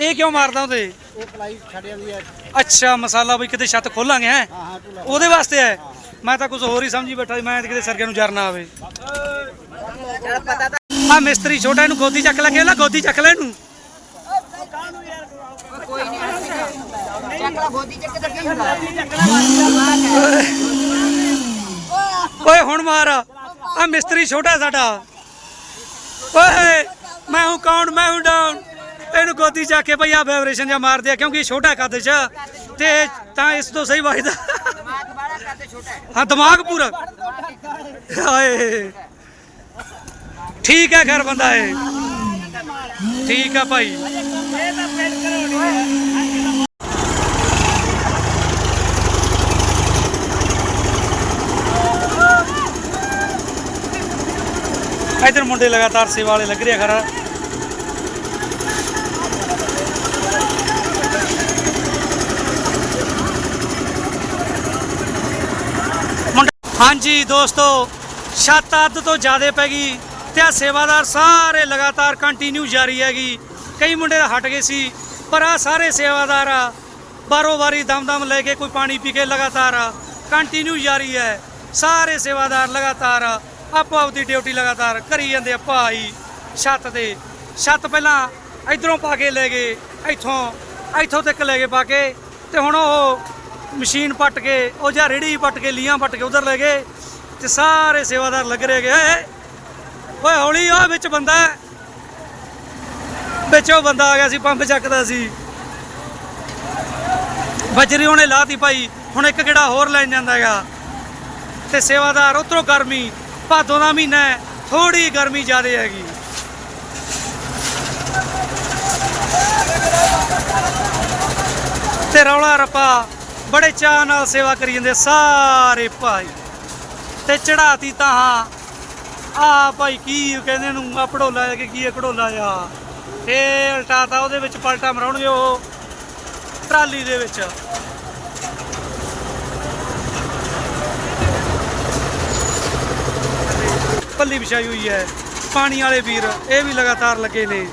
ਇਹ ਕਿਉਂ ਮਾਰਦਾ ਉਹਦੇ? ਇਹ ਪਲਾਈ ਛੱਡ ਜਾਂਦੀ ਹੈ ਅੱਛਾ ਮਸਾਲਾ ਵੀ ਕਿਤੇ ਛੱਤ ਖੋਲਾਂਗੇ ਹੈ? ਤੂੰ ਉਹਦੇ ਵਾਸਤੇ ਹੈ ਮੈਂ ਤਾਂ ਕੁਝ ਹੋਰ ਹੀ ਸਮਝੀ ਬੈਠਾ ਮੈਂ ਤੇ ਕਿਤੇ ਸਰਗੇ ਨੂੰ ਜਰਨਾ ਆਵੇ। ਤਾਂ ਆ ਮਿਸਤਰੀ ਛੋਟਾ ਇਹਨੂੰ ਗੋਦੀ ਚੱਕ ਲੈ ਕੇ ਨਾ ਗੋਦੀ ਚੱਕ ਲੈ ਇਹਨੂੰ ਕੋਈ ਨਹੀਂ ਚੱਕ ਲਾ ਗੋਦੀ ਚੱਕ ਤੇ ਕੀ ਹੁੰਦਾ ਓਏ ਹੁਣ ਮਾਰ। ਆ ਮਿਸਤਰੀ ਛੋਟਾ ਸਾਡਾ। ਓਏ ਮੈਂ ਹੂੰ ਕੌਣ ਮੈਂ ਹੂੰ ਡਾਊਨ। ਇਹਨੂੰ ਗੋਦੀ ਚੱਕ ਕੇ ਭਈ ਆ ਵਾਈਬ੍ਰੇਸ਼ਨ ਜਾਂ ਮਾਰ ਦਿਆ ਕਿਉਂਕਿ ਛੋਟਾ ਕੱਦ ਚ। ਤੇ ਤਾਂ ਇਸ ਤੋਂ ਸਹੀ ਵਾਜਦਾ। ਹੈ। ਦਿਮਾਗ ਪੂਰਾ। ਹਾਏ। ਠੀਕ ਹੈ ਘਰ ਬੰਦਾ ਹੈ ਠੀਕ ਹੈ ਭਾਈ ਇਧਰ ਮੁੰਡੇ ਲਗਾਤਾਰ ਸੇਵਾ ਵਾਲੇ ਲੱਗ ਰਿਹਾ ਖਰਾ। ਹਾਂਜੀ ਦੋਸਤੋ, ਛੱਤ ਅੱਧ ਤੋਂ ਜ਼ਿਆਦਾ ਪੈ ਗਈ ਤੇ ਆ ਸੇਵਾਦਾਰ ਸਾਰੇ ਲਗਾਤਾਰ ਕੰਟੀਨਿਊ ਜਾਰੀ ਹੈਗੀ। ਕਈ ਮੁੰਡੇ ਤਾਂ ਹਟ ਗਏ ਸੀ, ਪਰ ਆ ਸਾਰੇ ਸੇਵਾਦਾਰ ਆ। ਬਾਰੋ ਬਾਰੀ ਦਮ-ਦਮ ਲੈ ਕੇ ਕੋਈ ਪਾਣੀ ਪੀ ਕੇ ਲਗਾਤਾਰ ਕੰਟੀਨਿਊ ਜਾਰੀ ਹੈ। ਸਾਰੇ ਸੇਵਾਦਾਰ ਲਗਾਤਾਰ ਆਪੋ ਆਪਦੀ ਡਿਊਟੀ ਲਗਾਤਾਰ ਕਰੀ ਜਾਂਦੇ ਆ ਭਾਈ ਛੱਤ ਤੇ। ਛੱਤ ਪਹਿਲਾਂ ਇਧਰੋਂ ਪਾ ਕੇ ਲੈ ਗਏ, ਇੱਥੋਂ ਇੱਥੋਂ ਤੱਕ ਲੈ ਗਏ ਪਾ ਕੇ। ਤੇ ਹੁਣ ਉਹ ਮਸ਼ੀਨ ਪੱਟ ਕੇ, ਉਹ ਜਾਂ ਰੇੜੀ ਪੱਟ ਕੇ ਲੀਆਂ ਪੱਟ ਕੇ ਉਧਰ ਲੈ ਗਏ। ਤੇ ਸਾਰੇ ਸੇਵਾਦਾਰ ਲੱਗ ਰਹੇ ਗਏ ਓਏ ਹੌਲੀ ਓਏ ਵਿੱਚ ਬੰਦਾ ਵਿੱਚ ਉਹ ਬੰਦਾ ਆ ਗਿਆ ਸੀ, ਪੰਪ ਚੱਕਦਾ ਸੀ। ਬਜਰੀ ਉਹਨੇ ਲਾਤੀ ਭਾਈ, ਹੁਣ ਇੱਕ ਕਿਹੜਾ ਹੋਰ ਲੈਣ ਜਾਂਦਾ ਹੈਗਾ। ਤੇ ਸੇਵਾਦਾਰ, ਉਧਰੋਂ ਗਰਮੀ ਭਾਦੋਂ ਦਾ ਮਹੀਨਾ ਹੈ ਥੋੜੀ ਗਰਮੀ ਜ਼ਿਆਦਾ ਹੈਗੀ। ਤੇ ਰੌਲਾ ਰੱਪਾ, ਬੜੇ ਚਾਅ ਨਾਲ ਸੇਵਾ ਕਰੀ ਜਾਂਦੇ ਸਾਰੇ ਭਾਈ। ਤੇ ਚੜਾਤੀ ਤਾਂ ਹਾਂ ਆ ਭਾਈ ਕੀ ਕਹਿੰਦੇ ਨੂੰ ਆ ਪੜੋਲਾ ਕਿ ਕੀ ਹੈ ਘੜੋਲਾ ਆ ਇਹ ਉਲਟਾਤਾ ਉਹਦੇ ਵਿੱਚ ਪਲਟਾ ਮਰਾਉਣਗੇ ਉਹ, ਟਰਾਲੀ ਦੇ ਵਿੱਚ। ਪੱਲੀ ਵਿਛਾਈ ਹੋਈ ਹੈ। ਪਾਣੀ ਵਾਲੇ ਵੀਰ ਇਹ ਵੀ ਲਗਾਤਾਰ ਲੱਗੇ ਨੇ।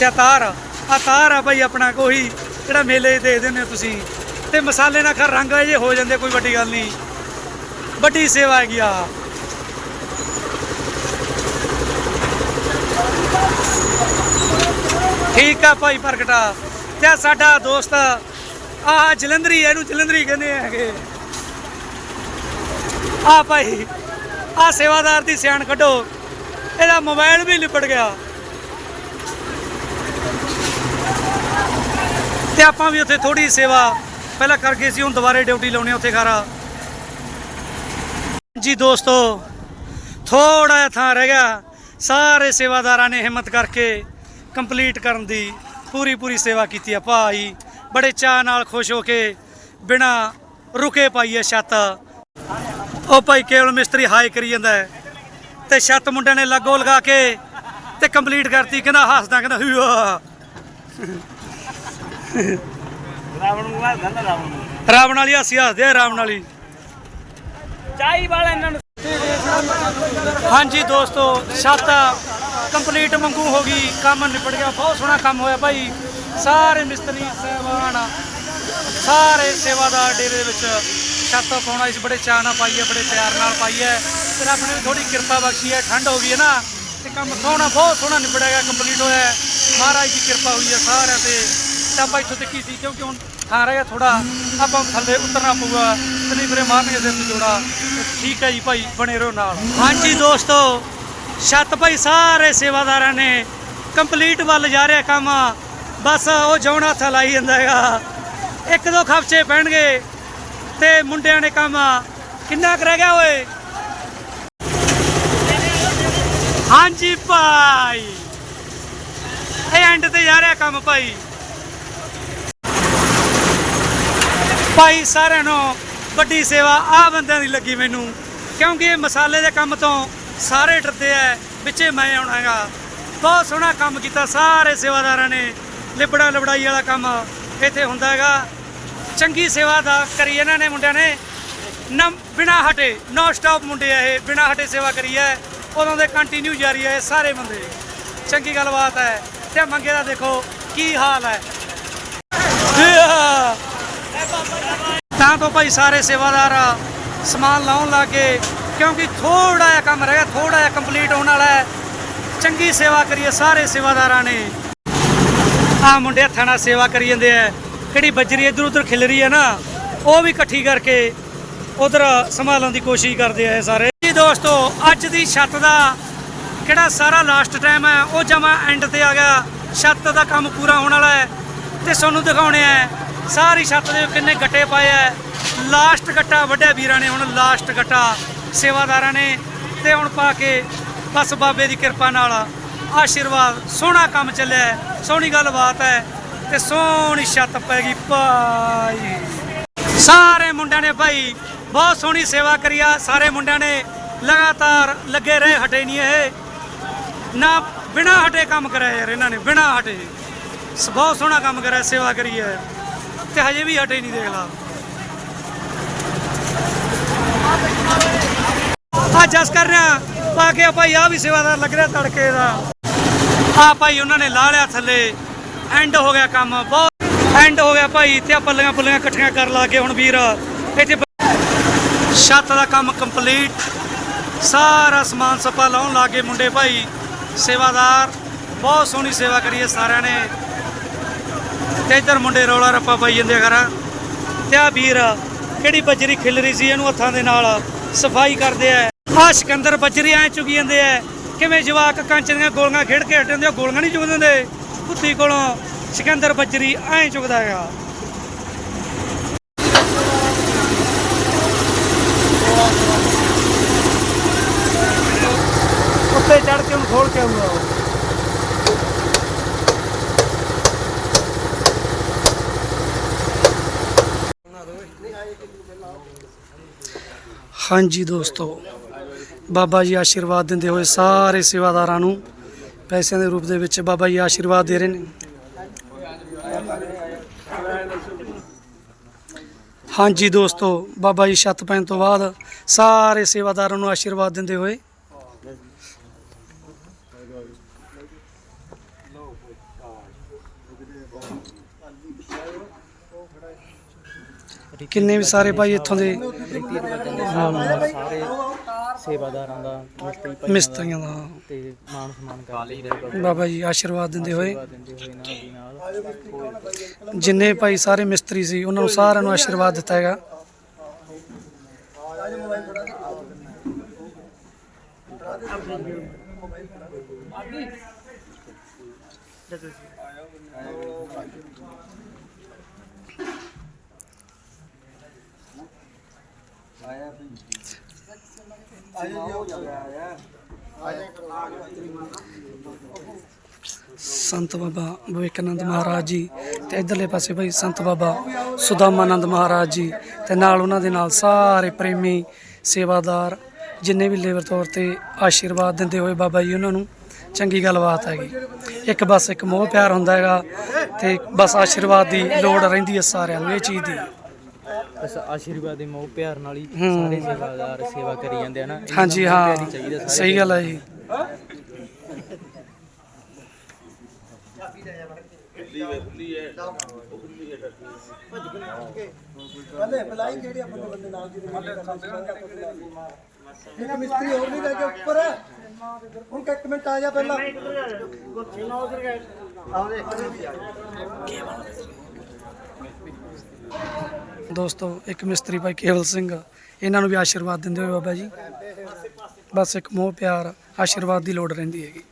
ਤੇ ਤਾਰ, ਆ ਤਾਰ ਆ ਭਾਈ ਆਪਣਾ ਕੋਈ, ਜਿਹੜਾ ਮੇਲੇ ਦੇਖਦੇ ਨੇ ਤੁਸੀਂ। ਤੇ ਮਸਾਲੇ ਨਾਲ ਖਰ ਰੰਗ ਜੇ ਹੋ ਜਾਂਦੇ, ਕੋਈ ਵੱਡੀ ਗੱਲ ਨਹੀਂ। ਵੱਡੀ ਸੇਵਾ ਹੈਗੀ ਆ। ਠੀਕ ਆ ਭਾਈ ਪ੍ਰਗਟਾ। ਤੇ ਸਾਡਾ ਦੋਸਤ ਆ ਜਲੰਧਰੀ ਇਹਨੂੰ ਜਲੰਧਰੀ ਕਹਿੰਦੇ ਹੈਗੇ। ਆ ਭਾਈ ਆ ਸੇਵਾਦਾਰ ਦੀ ਸਿਆਣ ਕੱਢੋ। ਇਹਦਾ ਮੋਬਾਈਲ ਵੀ ਲਿਪਟ ਗਿਆ। ਤੇ ਆਪਾਂ ਵੀ ਉੱਥੇ ਥੋੜੀ ਸੇਵਾ ਪਹਿਲਾਂ ਕਰ ਗਏ ਸੀ, ਹੁਣ ਦੁਬਾਰੇ ਡਿਊਟੀ ਲਾਉਣੀ ਉੱਥੇ ਖਾਰਾ ਜੀ ਦੋਸਤੋ ਥੋੜਾ ਜਿਹਾ ਥਾਂ ਰਹਿ ਗਿਆ। ਸਾਰੇ ਸੇਵਾਦਾਰਾਂ ਨੇ ਹਿੰਮਤ ਕਰਕੇ ਕੰਪਲੀਟ ਕਰਨ ਦੀ ਪੂਰੀ ਪੂਰੀ ਸੇਵਾ ਕੀਤੀ ਆ ਭਾਈ। ਬੜੇ ਚਾਅ ਨਾਲ ਖੁਸ਼ ਹੋ ਕੇ ਬਿਨਾ ਰੁਕੇ ਪਾਈਏ ਹੈ ਛੱਤ। ਉਹ ਭਾਈ ਕੇਵਲ ਮਿਸਤਰੀ ਹਾਈ ਕਰੀ ਜਾਂਦਾ ਹੈ। ਤੇ ਛੱਤ ਮੁੰਡਿਆਂ ਨੇ ਲੱਗੋ ਲਗਾ ਕੇ ਤੇ ਕੰਪਲੀਟ ਕਰਤੀ ਕਹਿੰਦਾ ਹੱਸਦਾ ਕਹਿੰਦਾ ਹੂਆ ਰਾਵਣ ਨੂੰ ਆ ਰਾਵਣ ਨੂੰ। ਰਾਵਣ ਵਾਲੀ ਹਾਸੀ ਹੱਸਦੇ ਆ ਰਾਵਣ ਵਾਲੀ। ਚਾਈ ਵਾਲਾ ਇਹਨਾਂ ਨੂੰ ਹਾਂਜੀ ਦੋਸਤੋ ਛੱਤ ਕੰਪਲੀਟ ਮੰਗੂ ਹੋ ਗਈ ਕੰਮ ਨਿਬੜ ਗਿਆ ਬਹੁਤ ਸੋਹਣਾ ਕੰਮ ਹੋਇਆ ਭਾਈ। ਸਾਰੇ ਮਿਸਤਰੀ ਸਹਿਬਾਨ ਸਾਰੇ ਸੇਵਾਦਾਰ ਡੇਰੇ ਦੇ ਵਿੱਚ ਛੱਤ ਪਾਉਣਾ ਇਸ ਬੜੇ ਚਾਅ ਨਾਲ ਪਾਈ ਹੈ ਬੜੇ ਪਿਆਰ ਨਾਲ ਪਾਈ ਹੈ ਤੇ ਰੱਬ ਨੇ ਥੋੜੀ ਕਿਰਪਾ ਬਖਸ਼ੀ ਹੈ, ਠੰਡ ਹੋ ਗਈ ਹੈ ਨਾ। ਤੇ ਕੰਮ ਸੋਹਣਾ, ਬਹੁਤ ਸੋਹਣਾ ਨਿਬੜਿਆ ਗਿਆ ਕੰਪਲੀਟ ਹੋਇਆ ਮਹਾਰਾਜ ਦੀ ਕਿਰਪਾ ਹੋਈ ਹੈ ਸਾਰਿਆਂ ਤੇ। ਤਾਂ ਆਪਾਂ ਇੱਥੋਂ ਤੱਕ ਹੀ ਸੀ, ਕਿਉਂਕਿ ਹੁਣ ਥਾਂ ਰਹਿ ਗਿਆ ਥੋੜਾ ਆਪਾਂ ਥੱਲੇ ਉਤਰਨਾ ਪਊਗਾ। ਤੇ ਨਹੀਂ ਵੀਰੇ ਮਾਰਨਗੇ ਸਿਰ ਤੇ ਜੋੜਾ। ਠੀਕ ਹੈ ਜੀ ਭਾਈ, ਬਣੇ ਰਹੋ ਨਾਲ। ਹਾਂਜੀ ਦੋਸਤੋ, ਛੱਤ ਭਾਈ ਸਾਰੇ ਸੇਵਾਦਾਰਾਂ ਨੇ ਕੰਪਲੀਟ ਵੱਲ ਜਾ ਰਿਹਾ ਕੰਮ। ਬਸ ਉਹ ਜੌਣਾ ਹੱਥ ਲਾਈ ਜਾਂਦਾ ਹੈਗਾ। ਇੱਕ ਦੋ ਖਪਚੇ ਪੈਣਗੇ ਤੇ ਮੁੰਡਿਆਂ ਨੇ ਕੰਮ ਕਿੰਨਾ ਕੁ ਰਹਿ ਗਿਆ ਓਏ? ਹਾਂਜੀ ਭਾਈ। ਇਹ ਐਂਡ ਤੇ ਜਾ ਰਿਹਾ ਕੰਮ ਭਾਈ। ਭਾਈ ਸਾਰਿਆਂ ਨੂੰ ਵੱਡੀ ਸੇਵਾ ਆ ਬੰਦਿਆਂ ਦੀ ਲੱਗੀ ਮੈਨੂੰ, ਕਿਉਂਕਿ ਇਹ ਮਸਾਲੇ ਦੇ ਕੰਮ ਤੋਂ ਸਾਰੇ ਡਰਦੇ ਐ ਵਿੱਚੇ ਮੈਂ ਆਉਣਾ ਹੈਗਾ ਬਹੁਤ ਸੋਹਣਾ ਕੰਮ ਕੀਤਾ ਸਾਰੇ ਸੇਵਾਦਾਰਾਂ ਨੇ ਲਿਬੜਾ ਲਬੜਾਈ ਵਾਲਾ ਕੰਮ। ਇੱਥੇ ਹੁੰਦਾ ਹੈਗਾ। ਚੰਗੀ ਸੇਵਾ ਦਾ ਕਰੀ ਇਹਨਾਂ ਨੇ ਮੁੰਡਿਆਂ ਨੇ। ਨਾ ਬਿਨਾ ਹਟੇ ਨੋ ਸਟਾਪ ਮੁੰਡੇ ਆ ਇਹ, ਬਿਨਾ ਹਟੇ ਸੇਵਾ ਕਰੀ ਹੈ। ਉਦੋਂ ਦੇ ਕੰਟੀਨਿਊ ਜਾਰੀ ਹੈ ਇਹ ਸਾਰੇ ਬੰਦੇ ਚੰਗੀ ਗੱਲਬਾਤ ਹੈ। ਤੇ ਮੰਗੇ ਦਾ ਦੇਖੋ ਕੀ ਹਾਲ ਹੈ। ਤਾਂ ਤੋਂ ਭਾਈ ਸਾਰੇ ਸੇਵਾਦਾਰ ਸਮਾਨ ਲਾਉਣ ਲੱਗੇ, ਕਿਉਂਕਿ ਥੋੜਾ ਜਿਹਾ ਕੰਮ ਰਹਿ ਗਿਆ ਥੋੜਾ ਜਿਹਾ ਕੰਪਲੀਟ ਹੋਣ ਵਾਲਾ ਹੈ। ਚੰਗੀ ਸੇਵਾ ਕਰੀਏ ਸਾਰੇ ਸੇਵਾਦਾਰਾਂ ਨੇ। ਆ ਮੁੰਡੇ ਹੱਥਾਂ ਨਾਲ ਸੇਵਾ ਕਰੀ ਜਾਂਦੇ ਆ। ਕਿਹੜੀ ਬੱਜਰੀ ਇਧਰ ਉਧਰ ਖਿਲ ਰਹੀ ਹੈ ਨਾ, ਉਹ ਵੀ ਇਕੱਠੀ ਕਰਕੇ ਉਧਰ ਸੰਭਾਲਣ ਦੀ ਕੋਸ਼ਿਸ਼ ਕਰਦੇ ਆ ਇਹ ਸਾਰੇ। ਜੀ ਦੋਸਤੋ, ਅੱਜ ਦੀ ਛੱਤ ਦਾ ਕਿਹੜਾ ਸਾਰਾ ਲਾਸਟ ਟਾਈਮ ਹੈ ਉਹ ਜਮਾ ਐਂਡ ਤੇ ਆ ਗਿਆ। ਛੱਤ ਦਾ ਕੰਮ ਪੂਰਾ ਹੋਣ ਵਾਲਾ ਹੈ ਤੇ ਤੁਹਾਨੂੰ ਦਿਖਾਉਣੇ ਆ, ਸਾਰੀ ਛੱਤ ਦੇ ਕਿੰਨੇ ਗੱਟੇ ਪਾਏ ਆ। ਲਾਸਟ ਗੱਟਾ ਵੱਡੇ ਵੀਰਾਂ ਨੇ, ਹੁਣ ਲਾਸਟ ਗੱਟਾ ਸੇਵਾਦਾਰਾਂ ਨੇ ਤੇ ਹੁਣ ਪਾ ਕੇ ਬਸ ਬਾਬੇ ਦੀ ਕਿਰਪਾ ਨਾਲ ਆਸ਼ੀਰਵਾਦ, ਸੋਹਣਾ ਕੰਮ ਚੱਲਿਆ ਸੋਹਣੀ ਗੱਲਬਾਤ ਹੈ ਤੇ ਸੋਹਣੀ ਛੱਤ ਪੈ ਗਈ ਭਾਈ। ਸਾਰੇ ਮੁੰਡਿਆਂ ਨੇ ਭਾਈ ਬਹੁਤ ਸੋਹਣੀ ਸੇਵਾ ਕਰੀ ਆ, ਸਾਰੇ ਮੁੰਡਿਆਂ ਨੇ ਲਗਾਤਾਰ ਲੱਗੇ ਰਹੇ, ਹਟੇ ਨਹੀਂ ਇਹ। ਨਾ ਬਿਨਾ ਹਟੇ ਕੰਮ ਕਰਿਆ ਯਾਰ ਇਹਨਾਂ ਨੇ, ਬਿਨਾ ਹਟੇ। ਬਹੁਤ ਸੋਹਣਾ ਕੰਮ ਕਰਿਆ, ਸੇਵਾ ਕਰੀ ਹੈ। ਤੇ ਹਜੇ ਵੀ ਹਟੇ ਨਹੀਂ ਦੇਖ ਲਾ। ਆ ਜਸ ਕਰ ਰਿਹਾ ਪਾ ਕੇ ਭਾਈ ਆ ਵੀ ਸੇਵਾਦਾਰ ਲੱਗ ਰਿਹਾ ਤੜਕੇ ਦਾ। ਆ ਭਾਈ ਉਹਨਾਂ ਨੇ ਲਾ ਲਿਆ ਥੱਲੇ। ਐਂਡ ਹੋ ਗਿਆ ਕੰਮ, ਬਹੁਤ ਐਂਡ ਹੋ ਗਿਆ ਭਾਈ। ਤੇ ਆ ਪੱਲੀਆਂ ਪੁੱਲੀਆਂ ਇਕੱਠੀਆਂ ਕਰ ਲਾ ਕੇ ਹੁਣ ਵੀਰ। ਇੱਥੇ ਛੱਤ ਦਾ ਕੰਮ ਕੰਪਲੀਟ ਸਾਰਾ ਸਮਾਨ ਸੱਪਾ ਲਾਉਣ ਲੱਗੇ ਮੁੰਡੇ ਭਾਈ। ਸੇਵਾਦਾਰ, ਬਹੁਤ ਸੋਹਣੀ ਸੇਵਾ ਕਰੀਏ ਸਾਰਿਆਂ ਨੇ। ਤੇ ਇੱਧਰ ਮੁੰਡੇ ਰੌਲਾ ਰੱਪਾ ਪਾਈ ਜਾਂਦੇ ਆ ਘਰਾਂ। ਤੇ ਆ ਵੀਰ, ਕਿਹੜੀ ਬਜਰੀ ਖਿਲ ਰਹੀ ਸੀ ਇਹਨੂੰ ਹੱਥਾਂ ਦੇ ਨਾਲ? ਸਫ਼ਾਈ ਕਰਦੇ ਆ। ਆ ਸਿਕੰਦਰ ਬਜਰੀ ਐ ਚੁਗੀ ਜਾਂਦੇ ਆ। ਕਿਵੇਂ ਜਵਾਕ ਕੰਚ ਦੀਆਂ ਗੋਲੀਆਂ ਖੇਡ ਕੇ ਹਟਦੇ ਹੁੰਦੇ ਗੋਲੀਆਂ ਨਹੀਂ ਚੁਗਦੇ ਹੁੰਦੇ? ਕੁੱਤੀ ਕੋਲੋਂ ਸਿਕੰਦਰ ਬੱਜਰੀ ਐਂ ਚੁਗਦਾ ਹੈਗਾ। ਉੱਤੇ ਚੜ ਕੇ ਉਹਨੂੰ ਖੋਲ ਕੇ ਆਉਂਦਾ ਉਹ। ਹਾਂਜੀ ਦੋਸਤੋ ਬਾਬਾ ਜੀ ਆਸ਼ੀਰਵਾਦ ਦਿੰਦੇ ਹੋਏ ਸਾਰੇ ਸੇਵਾਦਾਰਾਂ ਨੂੰ ਪੈਸਿਆਂ ਦੇ ਰੂਪ ਦੇ ਵਿੱਚ ਬਾਬਾ ਜੀ ਆਸ਼ੀਰਵਾਦ ਦੇ ਰਹੇ ਨੇ। ਹਾਂਜੀ ਦੋਸਤੋ, ਬਾਬਾ ਜੀ ਛੱਤ ਪੈਣ ਤੋਂ ਬਾਅਦ ਸਾਰੇ ਸੇਵਾਦਾਰਾਂ ਨੂੰ ਆਸ਼ੀਰਵਾਦ ਦਿੰਦੇ ਹੋਏ ਕਿੰਨੇ ਵੀ ਸਾਰੇ ਭਾਈ ਇੱਥੋਂ ਦੇ ਸੇਵਾਦਾਰਾਂ ਦਾ ਮਿਸਤਰੀ ਮਿਸਤਰੀਆਂ ਦਾ ਤੇ ਮਾਨ ਸਨਮਾਨ ਕਰਦੇ ਬਾਬਾ ਜੀ ਆਸ਼ੀਰਵਾਦ ਦਿੰਦੇ ਹੋਏ। ਦਿੰਦੇ ਹੋਏ ਨਾਲ ਦੀ ਨਾਲ। ਜਿੰਨੇ ਭਾਈ ਸਾਰੇ ਮਿਸਤਰੀ ਸੀ ਉਹਨਾਂ ਨੂੰ ਸਾਰਿਆਂ ਨੂੰ ਆਸ਼ੀਰਵਾਦ ਦਿੱਤਾ ਹੈਗਾ। ਸੰਤ ਬਾਬਾ ਵਿਵੇਕਾਨੰਦ ਮਹਾਰਾਜ ਜੀ ਤੇ ਇਧਰਲੇ ਪਾਸੇ ਭਾਈ ਸੰਤ ਬਾਬਾ ਸੁਦਾਮਾਨੰਦ ਮਹਾਰਾਜ ਜੀ ਤੇ ਨਾਲ ਉਹਨਾਂ ਦੇ ਨਾਲ ਸਾਰੇ ਪ੍ਰੇਮੀ ਸੇਵਾਦਾਰ, ਜਿੰਨੇ ਵੀ ਲੇਬਰ ਤੌਰ ਤੇ ਆਸ਼ੀਰਵਾਦ ਦਿੰਦੇ ਹੋਏ ਬਾਬਾ ਜੀ ਉਹਨਾਂ ਨੂੰ ਚੰਗੀ ਗੱਲਬਾਤ ਹੈਗੀ। ਇੱਕ ਬਸ ਇੱਕ ਮੋਹ ਪਿਆਰ ਹੁੰਦਾ ਹੈਗਾ ਤੇ ਬਸ ਆਸ਼ੀਰਵਾਦ ਦੀ ਲੋੜ ਰਹਿੰਦੀ ਹੈ ਸਾਰਿਆਂ ਨੂੰ, ਇਹ ਚੀਜ਼ ਦੀ। ਬਸ ਆਸ਼ੀਰਵਾਦ ਦੇ ਮੋਹ ਪਿਆਰ ਨਾਲ ਹੀ। ਸਾਰੇ ਸੇਵਾਦਾਰ ਸੇਵਾ ਕਰੀ ਜਾਂਦੇ ਆ ਨਾ। ਇਹਨਾਂ ਹਾਂਜੀ ਪਿਆਰ ਹਾਂ। ਹੀ ਚਾਹੀਦਾ ਸਾਰੇ ਸਹੀ ਗੱਲ ਹੈ ਜੀ। ਪਹਿਲੇ ਬਲਾਈ ਜਿਹੜੇ ਆਪਣੇ ਬੰਦੇ ਨਾਲ ਜਿਹੜੇ ਇੱਕ ਮਿਸਤਰੀ ਹੋਰ ਨਹੀਂ ਰਹਿ ਗਿਆ ਉੱਪਰ। ਹੁਣ ਇੱਕ ਮਿੰਟ ਆ ਜਾ ਪਹਿਲਾਂ। ਦੋਸਤੋ ਇੱਕ ਮਿਸਤਰੀ ਭਾਈ ਕੇਵਲ ਸਿੰਘ ਇਹਨਾਂ ਨੂੰ ਵੀ ਆਸ਼ੀਰਵਾਦ ਦਿੰਦੇ ਹੋਏ ਬਾਬਾ ਜੀ। ਬਸ ਇੱਕ ਮੋਹ ਪਿਆਰ ਆਸ਼ੀਰਵਾਦ ਦੀ ਲੋੜ ਰਹਿੰਦੀ ਹੈਗੀ।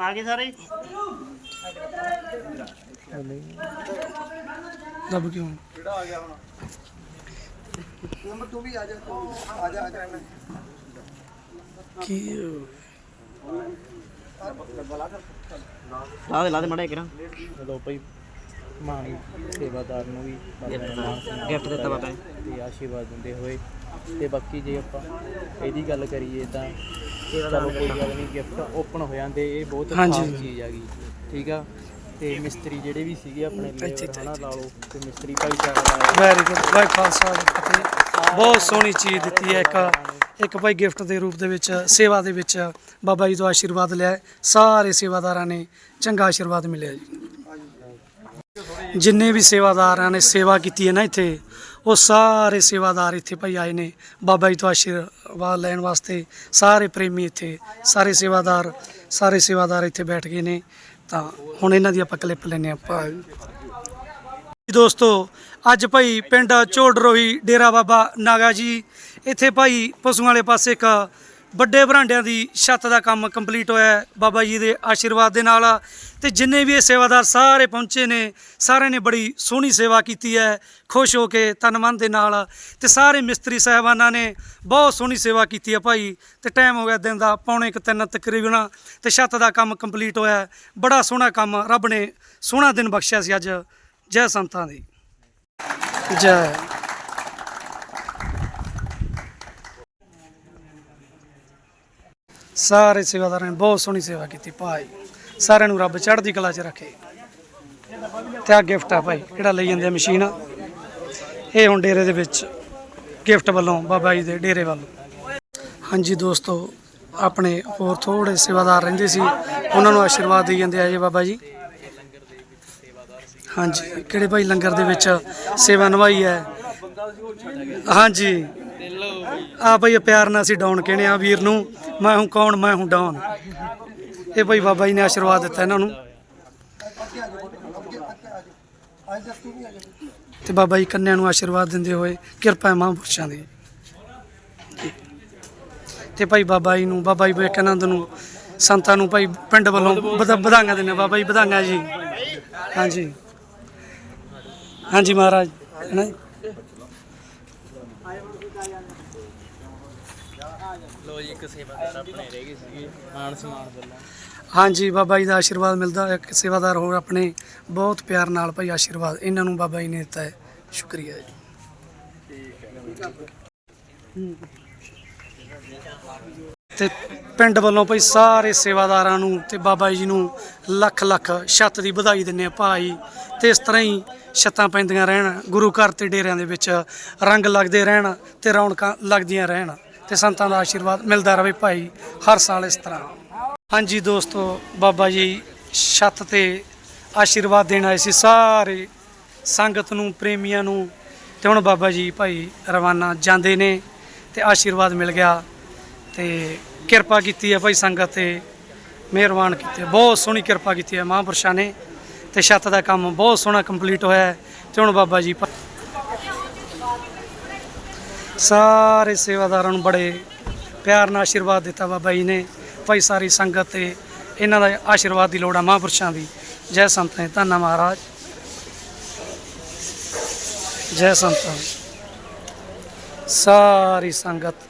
ਆਗੇ ਸਾਰੇ ਦੱਬ ਕਿਉਂ ਤੂੰ ਵੀ ਆ ਜਾ ਤੂੰ ਆ ਜਾ ਆ ਜਾ ਕੀ ਲਾ ਦੇ ਲਾ ਦੇ ਮੜਾ ਕਰਾਂ ਚਲੋ ਭਾਈ। ਮਾਣੀ ਸੇਵਾਦਾਰ ਨੂੰ ਵੀ ਗਿਫਟ ਦਿੱਤਾ। ਬਾਬਾ ਤੇ ਆਸ਼ੀਰਵਾਦ ਦਿੰਦੇ ਹੋਏ। ਤੇ ਬਾਕੀ ਜੇ ਆਪਾਂ ਇਹਦੀ ਗੱਲ ਕਰੀਏ ਤਾਂ ਚਲੋ ਕੋਈ ਗੱਲ ਨਹੀਂ ਗਿਫਟ ਓਪਨ ਹੋ ਜਾਂਦੇ ਇਹ ਬਹੁਤ ਖਾਸ। ਚੀਜ਼ ਹੈਗੀ ਠੀਕ ਆ? ਤੇ ਮਿਸਤਰੀ ਜਿਹੜੇ ਵੀ ਸੀਗੇ ਆਪਣੇ ਲਈ ਹਨਾ ਲਾ ਲਓ ਤੇ ਮਿਸਤਰੀ ਭਾਈਚਾਰਾ ਦਾ ਵੈਰੀ ਗੁੱਡ ਭਾਈ ਖਾਲਸਾ ਜੀ ਬਹੁਤ ਸੋਹਣੀ ਚੀਜ਼ ਦਿੱਤੀ ਹੈ ਇੱਕ ਇੱਕ ਭਾਈ ਗਿਫਟ ਦੇ ਰੂਪ ਦੇ ਵਿੱਚ ਸੇਵਾ ਦੇ ਵਿੱਚ ਬਾਬਾ ਜੀ ਤੋਂ ਆਸ਼ੀਰਵਾਦ ਲਿਆ। ਸਾਰੇ ਸੇਵਾਦਾਰਾਂ ਨੇ ਚੰਗਾ ਆਸ਼ੀਰਵਾਦ ਮਿਲਿਆ ਜੀ। ਜਿੰਨੇ ਵੀ ਸੇਵਾਦਾਰਾਂ ਨੇ ਸੇਵਾ ਕੀਤੀ ਹੈ ਨਾ ਇੱਥੇ, ਉਹ ਸਾਰੇ ਸੇਵਾਦਾਰ ਇੱਥੇ ਭਾਈ ਆਏ ਨੇ। ਬਾਬਾ ਜੀ ਤੋਂ ਆਸ਼ੀਰਵਾਦ ਲੈਣ ਵਾਸਤੇ ਸਾਰੇ ਪ੍ਰੇਮੀ ਇੱਥੇ, ਸਾਰੇ ਸੇਵਾਦਾਰ ਸਾਰੇ ਸੇਵਾਦਾਰ ਇੱਥੇ ਬੈਠ ਗਏ ਨੇ। ਤਾਂ ਹੁਣ ਇਹਨਾਂ ਦੀ ਆਪਾਂ ਕਲਿੱਪ ਲੈਨੇ ਆਪਾਂ। ਜੀ ਦੋਸਤੋ, ਅੱਜ ਭਾਈ ਪਿੰਡ ਝੋੜਰੋਹੀ ਡੇਰਾ ਬਾਬਾ ਨਾਗਾ ਜੀ, ਇੱਥੇ ਭਾਈ ਪਸ਼ੂਆਂ ਵਾਲੇ ਪਾਸੇ ਇੱਕ ਵੱਡੇ ਬਰਾਂਡਿਆਂ ਦੀ ਛੱਤ ਦਾ ਕੰਮ ਕੰਪਲੀਟ ਹੋਇਆ ਬਾਬਾ ਜੀ ਦੇ ਆਸ਼ੀਰਵਾਦ ਦੇ ਨਾਲ ਤੇ ਜਿੰਨੇ ਵੀ ਇਹ ਸੇਵਾਦਾਰ ਸਾਰੇ ਪਹੁੰਚੇ ਨੇ, ਸਾਰਿਆਂ ਨੇ ਬੜੀ ਸੋਹਣੀ ਸੇਵਾ ਕੀਤੀ ਹੈ। ਖੁਸ਼ ਹੋ ਕੇ ਤਨ ਮਨ ਦੇ ਨਾਲ ਤੇ ਸਾਰੇ ਮਿਸਤਰੀ ਸਾਹਿਬਾਨਾਂ ਨੇ ਬਹੁਤ ਸੋਹਣੀ ਸੇਵਾ ਕੀਤੀ ਹੈ ਭਾਈ। ਤੇ ਟਾਈਮ ਹੋ ਗਿਆ ਦਿਨ ਦਾ ਪੌਣੇ ਇੱਕ ਤਿੰਨ ਤਕਰੀਬਨ ਤੇ ਛੱਤ ਦਾ ਕੰਮ ਕੰਪਲੀਟ ਹੋਇਆ ਬੜਾ ਸੋਹਣਾ ਕੰਮ ਰੱਬ ਨੇ ਸੋਹਣਾ ਦਿਨ ਬਖਸ਼ਿਆ ਸੀ ਅੱਜ। ਜੈ ਸੰਤਾਂ ਦੀ। ਜੈ। ਸਾਰੇ ਸੇਵਾਦਾਰਾਂ ਨੇ ਬਹੁਤ ਸੋਹਣੀ ਸੇਵਾ ਕੀਤੀ ਭਾਈ। ਸਾਰਿਆਂ ਨੂੰ ਰੱਬ ਚੜ੍ਹਦੀ ਕਲਾ 'ਚ ਰੱਖੇ। ਤੇ ਆ ਗਿਫਟ ਆ ਭਾਈ ਕਿਹੜਾ ਲਈ ਜਾਂਦੇ ਆ ਮਸ਼ੀਨ। ਇਹ ਹੁਣ ਡੇਰੇ ਦੇ ਵਿੱਚ ਗਿਫਟ ਵੱਲੋਂ ਬਾਬਾ ਜੀ ਦੇ ਡੇਰੇ ਵੱਲੋਂ। ਹਾਂਜੀ ਦੋਸਤੋ, ਆਪਣੇ ਹੋਰ ਥੋੜੇ ਸੇਵਾਦਾਰ ਰਹਿੰਦੇ ਸੀ, ਉਹਨਾਂ ਨੂੰ ਆਸ਼ੀਰਵਾਦ ਦੇ ਜਾਂਦੇ ਆ ਜੀ ਬਾਬਾ ਜੀ। ਹਾਂਜੀ, ਕਿਹੜੇ ਭਾਈ ਲੰਗਰ ਦੇ ਵਿੱਚ ਸੇਵਾ ਨਿਭਾਈ ਹੈ? ਹਾਂਜੀ। ਆ ਭਾਈ ਪਿਆਰ ਨਾਲ ਅਸੀਂ ਡਾਊਨ ਕਹਿੰਦੇ ਆ ਵੀਰ ਨੂੰ? ਮੈਂ ਹੂੰ ਕੌਣ? ਮੈਂ ਹੂੰ ਡਾਊਨ ਇਹ ਭਾਈ ਬਾਬਾ ਜੀ ਨੇ ਆਸ਼ੀਰਵਾਦ ਦਿੱਤਾ ਇਹਨਾਂ ਨੂੰ। ਤੇ ਬਾਬਾ ਜੀ ਕੰਨਿਆਂ ਨੂੰ ਆਸ਼ੀਰਵਾਦ ਦਿੰਦੇ ਹੋਏ ਕਿਰਪਾ ਮਹਾਂਪੁਰਸ਼ਾਂ ਦੀ। ਤੇ ਭਾਈ ਬਾਬਾ ਜੀ ਨੂੰ, ਬਾਬਾ ਜੀ ਵਿਵੇਕਾਨੰਦ ਨੂੰ, ਸੰਤਾਂ ਨੂੰ ਭਾਈ ਪਿੰਡ ਵੱਲੋਂ ਵਧ- ਵਧਾਈਆਂ ਦਿੰਦੇ ਬਾਬਾ ਜੀ, ਵਧਾਈਆਂ ਜੀ। ਹਾਂਜੀ। ਹਾਂਜੀ ਮਹਾਰਾਜ, ਹੈ ਨਾ ਜੀ? ਜੀ, ਇੱਕ ਸੇਵਾਦਾਰ ਆਪਣੇ ਰਹਿ ਗਏ ਸੀਗੇ, ਆਣ ਸਮਾਨ ਵੱਲੋਂ। ਹਾਂਜੀ, ਬਾਬਾ ਜੀ ਦਾ ਆਸ਼ੀਰਵਾਦ ਮਿਲਦਾ, ਇੱਕ ਸੇਵਾਦਾਰ ਹੋਰ ਆਪਣੇ ਬਹੁਤ ਪਿਆਰ ਨਾਲ ਭਾਈ ਆਸ਼ੀਰਵਾਦ, ਇਹਨਾਂ ਨੂੰ ਬਾਬਾ ਜੀ ਨੇ ਦਿੱਤਾ ਹੈ। ਸ਼ੁਕਰੀਆ ਜੀ। ਤੇ ਪਿੰਡ ਵੱਲੋਂ ਭਾਈ ਸਾਰੇ ਸੇਵਾਦਾਰਾਂ ਨੂੰ ਤੇ ਬਾਬਾ ਜੀ ਨੂੰ ਲੱਖ ਲੱਖ ਛੱਤ ਦੀ ਵਧਾਈ ਦਿੰਨੇ ਆ ਭਾਈ। ਤੇ ਇਸ ਤਰ੍ਹਾਂ ਹੀ ਛੱਤਾਂ ਪੈਂਦੀਆਂ ਰਹਿਣ, ਗੁਰੂ ਘਰ ਤੇ ਡੇਰਿਆਂ ਦੇ ਵਿੱਚ ਰੰਗ ਲੱਗਦੇ ਰਹਿਣ ਤੇ ਰੌਣਕਾਂ ਲੱਗਦੀਆਂ ਰਹਿਣ। ਤੇ ਸੰਤਾਂ ਦਾ ਆਸ਼ੀਰਵਾਦ ਮਿਲਦਾ ਰਹੇ ਭਾਈ ਹਰ ਸਾਲ ਇਸ ਤਰ੍ਹਾਂ। ਹਾਂਜੀ ਦੋਸਤੋ, ਬਾਬਾ ਜੀ ਛੱਤ ਤੇ ਆਸ਼ੀਰਵਾਦ ਦੇਣ ਆਏ ਸੀ ਸਾਰੇ ਸੰਗਤ ਨੂੰ, ਪ੍ਰੇਮੀਆਂ ਨੂੰ ਤੇ ਹੁਣ ਬਾਬਾ ਜੀ ਭਾਈ ਰਵਾਨਾ ਜਾਂਦੇ ਨੇ ਤੇ ਆਸ਼ੀਰਵਾਦ ਮਿਲ ਗਿਆ ਤੇ ਕਿਰਪਾ ਕੀਤੀ ਹੈ ਭਾਈ ਸੰਗਤ ਤੇ, ਮਿਹਰਬਾਨ ਕੀਤੀ ਬਹੁਤ ਸੋਹਣੀ ਕਿਰਪਾ ਕੀਤੀ ਹੈ ਮਹਾਂਪੁਰਸ਼ਾਂ ਨੇ ਤੇ ਛੱਤ ਦਾ ਕੰਮ ਬਹੁਤ ਸੋਹਣਾ ਕੰਪਲੀਟ ਹੋਇਆ ਹੈ ਤੇ ਹੁਣ ਬਾਬਾ ਜੀ ਸਾਰੇ ਸੇਵਾਦਾਰਾਂ ਨੂੰ ਬੜੇ ਪਿਆਰ ਨਾਲ ਆਸ਼ੀਰਵਾਦ ਦਿੱਤਾ ਬਾਬਾ ਜੀ ਨੇ। ਭਾਈ ਸਾਰੀ ਸੰਗਤ ਤੇ ਇਹਨਾਂ ਦਾ ਆਸ਼ੀਰਵਾਦ ਦੀ ਲੋੜ ਆ ਮਹਾਂਪੁਰਸ਼ਾਂ ਦੀ। ਜੈ ਸੰਤਾਂ ਧੰਨਾ ਮਹਾਰਾਜ। ਜੈ ਸੰਤਾਂ। ਸਾਰੀ ਸੰਗਤ।